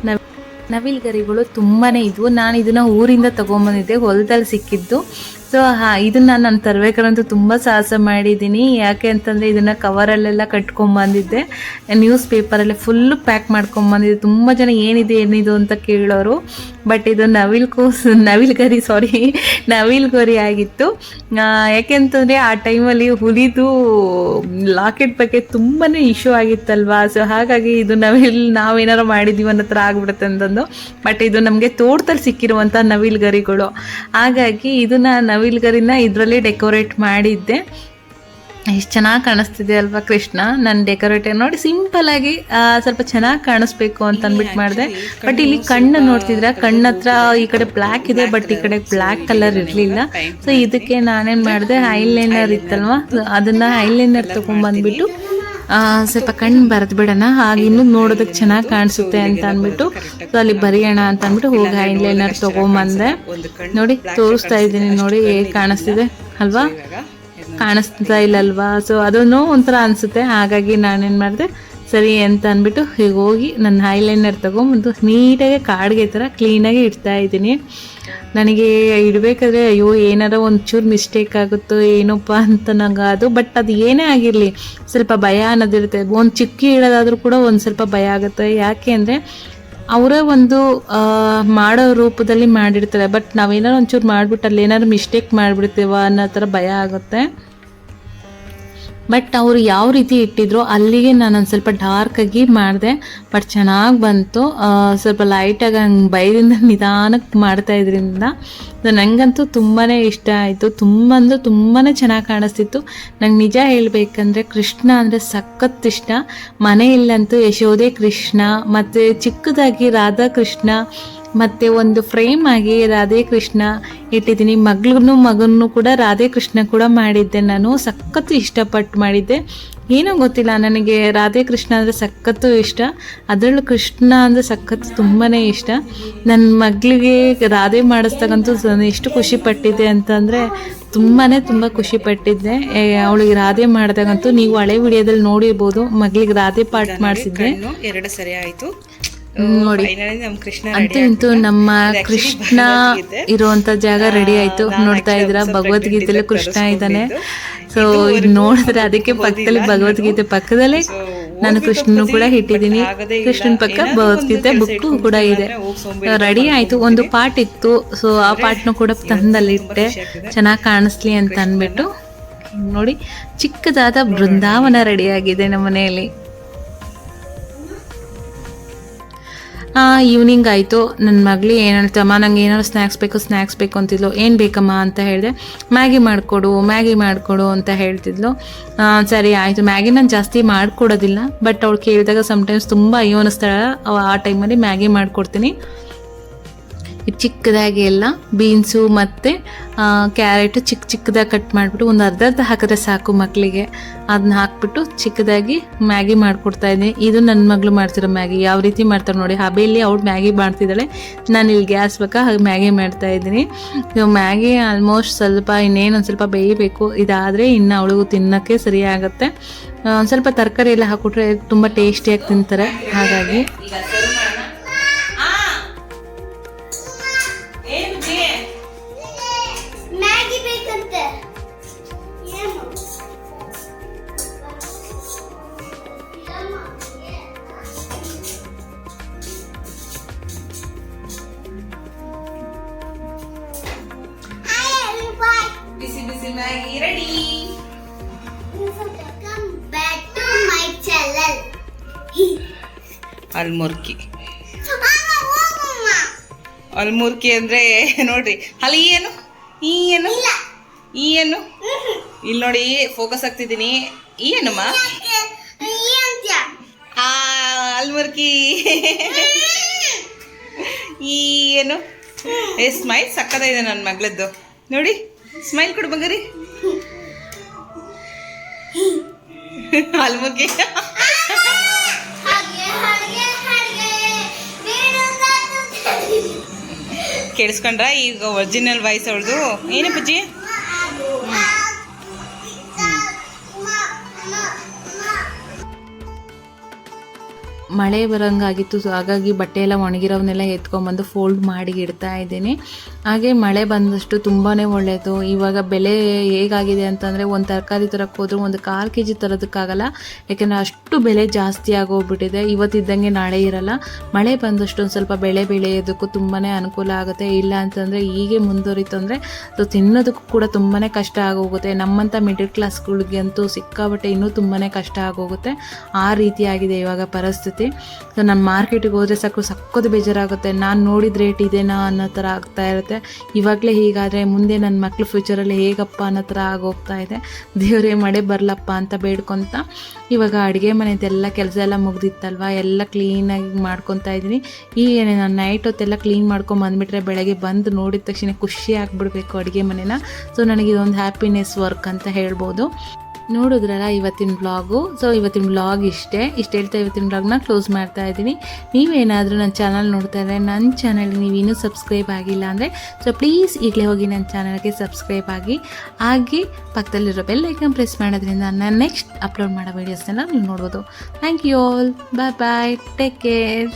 ನವಿಲ್ಗರಿಗಳು ನವಿಲ್ ಗರಿಗಳು ತುಂಬಾ ಇದ್ವು. ನಾನು ಇದನ್ನು ಊರಿಂದ ತೊಗೊಂಬಂದಿದ್ದೆ. ಹೊಲದಲ್ಲಿ ಸಿಕ್ಕಿದ್ದು. ಸೊ ಹಾ, ಇದನ್ನ ನಾನು ತರಬೇಕಾದಂತೂ ತುಂಬ ಸಾಹಸ ಮಾಡಿದ್ದೀನಿ ಯಾಕೆ ಅಂತಂದರೆ ಇದನ್ನು ಕವರಲ್ಲೆಲ್ಲ ಕಟ್ಕೊಂಬಂದಿದ್ದೆ. ನ್ಯೂಸ್ ಪೇಪರಲ್ಲೇ ಫುಲ್ಲು ಪ್ಯಾಕ್ ಮಾಡ್ಕೊಂಬಂದಿದ್ದೆ. ತುಂಬ ಜನ ಏನಿದೆ, ಏನಿದು ಅಂತ ಕೇಳೋರು. ಬಟ್ ಇದು ನವಿಲ್ ಕೋಸ್ ನವಿಲ್ ಗರಿ ಸಾರಿ ನವಿಲ್ ಗರಿ ಆಗಿತ್ತು. ಯಾಕೆ ಯಾಕೆಂತಂದರೆ ಆ ಟೈಮಲ್ಲಿ ಹುಲಿದು ಲಾಕೆಟ್ ಬಗ್ಗೆ ತುಂಬಾ ಇಶ್ಯೂ ಆಗಿತ್ತಲ್ವಾ? ಸೊ ಹಾಗಾಗಿ ಇದು ನವಿಲ್ ನಾವೇನಾರು ಮಾಡಿದ್ದೀವಿ ಅನ್ನೋ ಥರ ಆಗ್ಬಿಡುತ್ತೆ ಅಂತಂದು. ಬಟ್ ಇದು ನಮಗೆ ತೋಟದಲ್ಲಿ ಸಿಕ್ಕಿರುವಂಥ ನವಿಲ್ ಗರಿಗಳು. ಹಾಗಾಗಿ ಇದನ್ನ ನವಿಲ್ ಗರಿನ ಇದರಲ್ಲಿ ಡೆಕೋರೇಟ್ ಮಾಡಿದ್ದೆ. ಎಷ್ಟು ಚೆನ್ನಾಗಿ ಕಾಣಿಸ್ತಿದೆ ಅಲ್ವಾ ಕೃಷ್ಣ? ನಾನು ಡೆಕೋರೇಟರ್ ನೋಡಿ ಸಿಂಪಲ್ ಆಗಿ ಸ್ವಲ್ಪ ಚೆನ್ನಾಗಿ ಕಾಣಿಸ್ಬೇಕು ಅಂತ ಅಂದ್ಬಿಟ್ಟು ಮಾಡಿದೆ. ಬಟ್ ಇಲ್ಲಿ ಕಣ್ಣು ನೋಡ್ತಿದ್ರೆ ಕಣ್ಣ ಹತ್ರ ಈ ಕಡೆ ಬ್ಲ್ಯಾಕ್ ಇದೆ ಬಟ್ ಈ ಕಡೆ ಬ್ಲ್ಯಾಕ್ ಕಲರ್ ಇರಲಿಲ್ಲ. ಸೊ ಇದಕ್ಕೆ ನಾನೇನು ಮಾಡಿದೆ ಐಲೈನರ್ ಇತ್ತಲ್ವಾ? ಅದನ್ನ ಐಲೈನರ್ ತೊಗೊಂಬಂದ್ಬಿಟ್ಟು ಸ್ವಲ್ಪ ಕಣ್ಣು ಬರೆದು ಬಿಡೋಣ. ಹಾಗೆ ಇನ್ನೂ ನೋಡೋದಕ್ಕೆ ಚೆನ್ನಾಗಿ ಕಾಣಿಸುತ್ತೆ ಅಂತ ಅಂದ್ಬಿಟ್ಟು. ಸೊ ಅಲ್ಲಿ ಬರೆಯೋಣ ಅಂತ ಅಂದ್ಬಿಟ್ಟು ಹೋಗಿ ಐಲೈನರ್ ತೊಗೊಂಬಂದೆ. ನೋಡಿ, ತೋರಿಸ್ತಾ ಇದ್ದೀನಿ ನೋಡಿ ಹೇಗೆ ಕಾಣಿಸ್ತಿದೆ. ಅಲ್ವಾ? ಕಾಣಿಸ್ತಾ ಇಲ್ಲಲ್ವಾ? ಸೊ ಅದನ್ನು ಒಂಥರ ಅನಿಸುತ್ತೆ. ಹಾಗಾಗಿ ನಾನೇನು ಮಾಡಿದೆ, ಸರಿ ಅಂತ ಅಂದ್ಬಿಟ್ಟು ಈಗ ಹೋಗಿ ನನ್ನ ಹೈಲೈನರ್ ತಗೊಂಬಂದು ನೀಟಾಗಿ ಕಾಡಿಗೆ ಥರ ಕ್ಲೀನಾಗಿ ಇಡ್ತಾ ಇದ್ದೀನಿ. ನನಗೆ ಇಡಬೇಕಾದ್ರೆ, ಅಯ್ಯೋ, ಏನಾರ ಒಂಚೂರು ಮಿಸ್ಟೇಕ್ ಆಗುತ್ತೋ ಏನಪ್ಪ ಅಂತ ನಂಗೆ ಅದು. ಬಟ್ ಅದು ಏನೇ ಆಗಿರಲಿ, ಸ್ವಲ್ಪ ಭಯ ಅನ್ನೋದಿರುತ್ತೆ. ಒಂದು ಚಿಕ್ಕಿ ಇಡೋದಾದರೂ ಕೂಡ ಒಂದು ಸ್ವಲ್ಪ ಭಯ ಆಗುತ್ತೆ. ಯಾಕೆ ಅಂದರೆ, ಅವರ ಒಂದು ಮಾಡೋ ರೂಪದಲ್ಲಿ ಮಾಡಿರ್ತಾರೆ. ಬಟ್ ನಾವೇನಾರು ಒಂಚೂರು ಮಾಡಿಬಿಟ್ಟು ಅಲ್ಲಿ ಏನಾದ್ರು ಮಿಸ್ಟೇಕ್ ಮಾಡಿಬಿಡ್ತೀವ ಅನ್ನೋ ಥರ ಭಯ ಆಗುತ್ತೆ. ಬಟ್ ಅವರು ಯಾವ ರೀತಿ ಇಟ್ಟಿದ್ರು ಅಲ್ಲಿಗೆ ನಾನು ಒಂದು ಸ್ವಲ್ಪ ಆಗಿ ಮಾಡಿದೆ. ಬಟ್ ಚೆನ್ನಾಗಿ ಬಂತು. ಸ್ವಲ್ಪ ಲೈಟಾಗಿ ಹಂಗೆ ಬೈದಿಂದ ನಿಧಾನಕ್ಕೆ ಮಾಡ್ತಾ ಇದ್ರಿಂದ ನನಗಂತೂ ತುಂಬಾ ಇಷ್ಟ ಆಯಿತು. ತುಂಬ ಅಂದರೆ ತುಂಬಾ ಚೆನ್ನಾಗಿ ಕಾಣಿಸ್ತಿತ್ತು. ನಂಗೆ ನಿಜ ಹೇಳಬೇಕಂದ್ರೆ ಕೃಷ್ಣ ಅಂದರೆ ಸಖತ್ ಇಷ್ಟ. ಮನೆಯಲ್ಲಂತೂ ಯಶೋದೆ ಕೃಷ್ಣ, ಮತ್ತು ಚಿಕ್ಕದಾಗಿ ರಾಧಾ ಕೃಷ್ಣ ಮತ್ತು ಒಂದು ಫ್ರೇಮ್ ಆಗಿ ರಾಧೆ ಕೃಷ್ಣ ಇಟ್ಟಿದ್ದೀನಿ. ಮಗಳಿಗೂ ಮಗನೂ ಕೂಡ ರಾಧೆ ಕೃಷ್ಣ ಕೂಡ ಮಾಡಿದ್ದೆ. ನಾನು ಸಖತ್ತು ಇಷ್ಟಪಟ್ಟು ಮಾಡಿದ್ದೆ. ಏನೂ ಗೊತ್ತಿಲ್ಲ ನನಗೆ ರಾಧೆ ಕೃಷ್ಣ ಅಂದರೆ ಸಖತ್ತು ಇಷ್ಟ. ಅದರಲ್ಲೂ ಕೃಷ್ಣ ಅಂದರೆ ಸಖತ್ತು ತುಂಬಾ ಇಷ್ಟ. ನನ್ನ ಮಗಳಿಗೆ ರಾಧೆ ಮಾಡಿಸ್ದಾಗಂತೂ ನಾನು ಎಷ್ಟು ಖುಷಿ ಪಟ್ಟಿದ್ದೆ ಅಂತಂದರೆ ತುಂಬಾ ತುಂಬ ಖುಷಿ ಪಟ್ಟಿದ್ದೆ. ಅವಳಿಗೆ ರಾಧೆ ಮಾಡಿದಾಗಂತೂ ನೀವು ಹಳೆ ವಿಡಿಯೋದಲ್ಲಿ ನೋಡಿರ್ಬೋದು. ಮಗಳಿಗೆ ರಾಧೆ ಪಾಠ ಮಾಡಿಸಿದ್ದೆ. ಎರಡು ಸರಿ ಆಯ್ತು. ನೋಡಿ. ಅಂತೂ ಇಂತೂ ನಮ್ಮ ಕೃಷ್ಣ ಇರುವಂತ ಜಾಗ ರೆಡಿ ಆಯ್ತು. ನೋಡ್ತಾ ಇದ್ರ ಭಗವದ್ಗೀತೆಲಿ ಕೃಷ್ಣ ಇದ್ದಾನೆ. ಸೊ ಇದು ನೋಡಿದ್ರೆ ಅದಕ್ಕೆ ಪಕ್ಕದಲ್ಲಿ ಭಗವದ್ಗೀತೆ ಪಕ್ಕದಲ್ಲೇ ನಾನು ಕೃಷ್ಣನು ಕೂಡ ಇಟ್ಟಿದ್ದೀನಿ. ಕೃಷ್ಣನ ಪಕ್ಕ ಭಗವದ್ಗೀತೆ ಬುಕ್ಕು ಕೂಡ ಇದೆ. ರೆಡಿ ಆಯ್ತು. ಒಂದು ಪಾಟ್ ಇತ್ತು. ಸೊ ಆ ಪಾಟ್ನು ಕೂಡ ತಂದಲ್ಲಿ ಇಟ್ಟೆ. ಚೆನ್ನಾಗಿ ಕಾಣಿಸ್ಲಿ ಅಂತ ಅಂದ್ಬಿಟ್ಟು. ನೋಡಿ ಚಿಕ್ಕದಾದ ಬೃಂದಾವನ ರೆಡಿ ಆಗಿದೆ ನಮ್ಮ ಮನೆಯಲ್ಲಿ. ಈವ್ನಿಂಗ್ ಆಯಿತು. ನನ್ನ ಮಗಳು ಏನು ಹೇಳ್ತಮ್ಮ, ನಂಗೆ ಏನಾದ್ರು ಸ್ನ್ಯಾಕ್ಸ್ ಬೇಕು ಸ್ನ್ಯಾಕ್ಸ್ ಬೇಕು ಅಂತಿದ್ಲು. ಏನು ಬೇಕಮ್ಮ ಅಂತ ಹೇಳಿದೆ, ಮ್ಯಾಗಿ ಮಾಡಿಕೊಡು ಮ್ಯಾಗಿ ಮಾಡಿಕೊಡು ಅಂತ ಹೇಳ್ತಿದ್ಲು. ಸರಿ ಆಯಿತು. ಮ್ಯಾಗಿ ನಾನು ಜಾಸ್ತಿ ಮಾಡಿಕೊಡೋದಿಲ್ಲ ಬಟ್ ಅವಳು ಕೇಳಿದಾಗ ಸಮ್ಟೈಮ್ಸ್ ತುಂಬ ಅಯ್ಯೋ ಅನ್ನಿಸ್ತಾಳೆ ಆ ಟೈಮಲ್ಲಿ ಮ್ಯಾಗಿ ಮಾಡಿಕೊಡ್ತೀನಿ. ಚಿಕ್ಕದಾಗಿ ಎಲ್ಲ ಬೀನ್ಸು ಮತ್ತು ಕ್ಯಾರೆಟ್ ಚಿಕ್ಕ ಚಿಕ್ಕದಾಗಿ ಕಟ್ ಮಾಡಿಬಿಟ್ಟು ಒಂದು ಅರ್ಧ ಅರ್ಧ ಹಾಕಿದ್ರೆ ಸಾಕು ಮಕ್ಕಳಿಗೆ. ಅದನ್ನ ಹಾಕ್ಬಿಟ್ಟು ಚಿಕ್ಕದಾಗಿ ಮ್ಯಾಗಿ ಮಾಡಿಕೊಡ್ತಾ ಇದ್ದೀನಿ. ಇದು ನನ್ನ ಮಗಳು ಮಾಡ್ತಿರೋ ಮ್ಯಾಗಿ. ಯಾವ ರೀತಿ ಮಾಡ್ತಾರೆ ನೋಡಿ. ಹಬೆಯಲ್ಲಿ ಅವಳು ಮ್ಯಾಗಿ ಮಾಡ್ತಿದ್ದಾಳೆ. ನಾನು ಇಲ್ಲಿ ಗ್ಯಾಸ್ ಬೇಕಾ ಹಾಗೆ ಮ್ಯಾಗಿ ಮಾಡ್ತಾ ಇದ್ದೀನಿ. ಇದು ಮ್ಯಾಗಿ ಆಲ್ಮೋಸ್ಟ್ ಸ್ವಲ್ಪ ಇನ್ನೇನು ಒಂದು ಸ್ವಲ್ಪ ಬೇಯಬೇಕು. ಇದಾದರೆ ಇನ್ನು ಅವಳಿಗೂ ತಿನ್ನೋಕ್ಕೆ ಸರಿಯಾಗುತ್ತೆ ಒಂದು ಸ್ವಲ್ಪ ತರಕಾರಿ ಎಲ್ಲ ಹಾಕ್ಬಿಟ್ರೆ ತುಂಬ ಟೇಸ್ಟಿಯಾಗಿ ತಿಂತಾರೆ. ಹಾಗಾಗಿ ಅಲ್ಮುರ್ಕಿ ಅಂದ್ರೆ ನೋಡ್ರಿ. ಅಲ್ಲಿ ಈ ಏನು? ಈ ಏನು. ಈ ಏನು? ಇಲ್ಲಿ ನೋಡಿ ಫೋಕಸ್ ಆಗ್ತಿದ್ದೀನಿ. ಈ ಏನಮ್ಮ? ಅಲ್ಮುರ್ಕಿ ಈ ಏನು? ಏ ಸ್ಮೈಲ್ ಸಕ್ಕದಾಗಿದೆ ನನ್ನ ಮಗಳದ್ದು. ನೋಡಿ ಸ್ಮೈಲ್ ಕೊಡು ಬಂಗಾರಿ. ಅಲ್ಮುರ್ಕಿ ಕೇಳಿಸ್ಕೊಂಡ್ರ? ಈಗ ಒರಿಜಿನಲ್ ವಾಯ್ಸ್ ಅವ್ರದ್ದು ಏನು ಪೂಜಿ ಮಳೆ ಬರೋಂಗಾಗಿತ್ತು ಸೊ ಹಾಗಾಗಿ ಬಟ್ಟೆ ಎಲ್ಲ ಒಣಗಿರೋವನ್ನೆಲ್ಲ ಎತ್ಕೊಂಬಂದು ಫೋಲ್ಡ್ ಮಾಡಿ ಇಡ್ತಾ ಇದ್ದೀನಿ. ಹಾಗೆ ಮಳೆ ಬಂದಷ್ಟು ತುಂಬಾ ಒಳ್ಳೆಯದು. ಇವಾಗ ಬೆಲೆ ಹೇಗಾಗಿದೆ ಅಂತಂದರೆ ಒಂದು ತರಕಾರಿ ತರಕ್ಕೆ ಹೋದ್ರೂ ಒಂದು ಕಾಲು ಕೆ ಜಿ ತರೋದಕ್ಕಾಗಲ್ಲ. ಯಾಕೆಂದರೆ ಅಷ್ಟು ಬೆಲೆ ಜಾಸ್ತಿ ಆಗೋಗ್ಬಿಟ್ಟಿದೆ. ಇವತ್ತಿದ್ದಂಗೆ ನಾಳೆ ಇರಲ್ಲ. ಮಳೆ ಬಂದಷ್ಟು ಒಂದು ಸ್ವಲ್ಪ ಬೆಳೆ ಬೆಳೆಯೋದಕ್ಕೂ ತುಂಬಾ ಅನುಕೂಲ ಆಗುತ್ತೆ. ಇಲ್ಲ ಅಂತಂದರೆ ಹೀಗೆ ಮುಂದುವರಿತು ಅಂದರೆ ಸೊ ತಿನ್ನೋದಕ್ಕೂ ಕೂಡ ತುಂಬಾ ಕಷ್ಟ ಆಗೋಗುತ್ತೆ. ನಮ್ಮಂಥ ಮಿಡಲ್ ಕ್ಲಾಸ್ಗಳಿಗೆ ಅಂತೂ ಸಿಕ್ಕಾಬಟ್ಟೆ ಇನ್ನೂ ತುಂಬಾ ಕಷ್ಟ ಆಗೋಗುತ್ತೆ. ಆ ರೀತಿಯಾಗಿದೆ ಇವಾಗ ಪರಿಸ್ಥಿತಿ. ಸೊ ನಾನು ಮಾರ್ಕೆಟಿಗೆ ಹೋದರೆ ಸಾಕು ಸಕ್ಕತ್ತು ಬೇಜಾರಾಗುತ್ತೆ. ನಾನು ನೋಡಿದ ರೇಟ್ ಇದೇನಾ ಅನ್ನೋ ಥರ ಆಗ್ತಾ ಇರುತ್ತೆ. ಇವಾಗಲೇ ಹೀಗಾದರೆ ಮುಂದೆ ನನ್ನ ಮಕ್ಳು ಫ್ಯೂಚರಲ್ಲಿ ಹೇಗಪ್ಪ ಅನ್ನೋ ಥರ ಆಗೋಗ್ತಾ ಇದೆ. ದೇವರೇ ಮಳೆ ಬರಲಪ್ಪ ಅಂತ ಬೇಡ್ಕೊತ ಇವಾಗ ಅಡುಗೆ ಮನೆದೆಲ್ಲ ಕೆಲಸ ಎಲ್ಲ ಮುಗ್ದಿತ್ತಲ್ವ? ಎಲ್ಲ ಕ್ಲೀನಾಗಿ ಮಾಡ್ಕೊತಾ ಇದ್ದೀನಿ. ಈಗ ನಾನು ನೈಟ್ ಹೊತ್ತೆಲ್ಲ ಕ್ಲೀನ್ ಮಾಡ್ಕೊಂಡು ಬಂದುಬಿಟ್ರೆ ಬೆಳಗ್ಗೆ ಬಂದು ನೋಡಿದ ತಕ್ಷಣ ಖುಷಿ ಆಗಿಬಿಡ್ಬೇಕು ಅಡುಗೆ ಮನೆನ. ಸೊ ನನಗೆ ಇದೊಂದು ಹ್ಯಾಪಿನೆಸ್ ವರ್ಕ್ ಅಂತ ಹೇಳ್ಬೋದು. ನೋಡಿದ್ರಲ್ಲ ಇವತ್ತಿನ ಬ್ಲಾಗು ಸೊ ಇವತ್ತಿನ ಬ್ಲಾಗ್ ಇಷ್ಟೇ. ಇಷ್ಟು ಹೇಳ್ತಾ ಇವತ್ತಿನ ಬ್ಲಾಗ್ನ ಕ್ಲೋಸ್ ಮಾಡ್ತಾ ಇದ್ದೀನಿ. ನೀವೇನಾದರೂ ನನ್ನ ಚಾನಲ್ ನೋಡ್ತಾ ಇದ್ದರೆ ನನ್ನ ಚಾನಲ್ಗೆ ನೀವು ಇನ್ನೂ ಸಬ್ಸ್ಕ್ರೈಬ್ ಆಗಿಲ್ಲ ಅಂದರೆ ಸೊ ಪ್ಲೀಸ್ ಈಗಲೇ ಹೋಗಿ ನನ್ನ ಚಾನಲ್ಗೆ ಸಬ್ಸ್ಕ್ರೈಬ್ ಆಗಿ. ಹಾಗೆ ಪಕ್ಕದಲ್ಲಿರೋ ಬೆಲ್ ಐಕನ್ ಪ್ರೆಸ್ ಮಾಡೋದ್ರಿಂದ ನಾನು ನೆಕ್ಸ್ಟ್ ಅಪ್ಲೋಡ್ ಮಾಡೋ ವೀಡಿಯೋಸ್ನೆಲ್ಲ ನೀವು ನೋಡ್ಬೋದು. Thank you all bye bye take care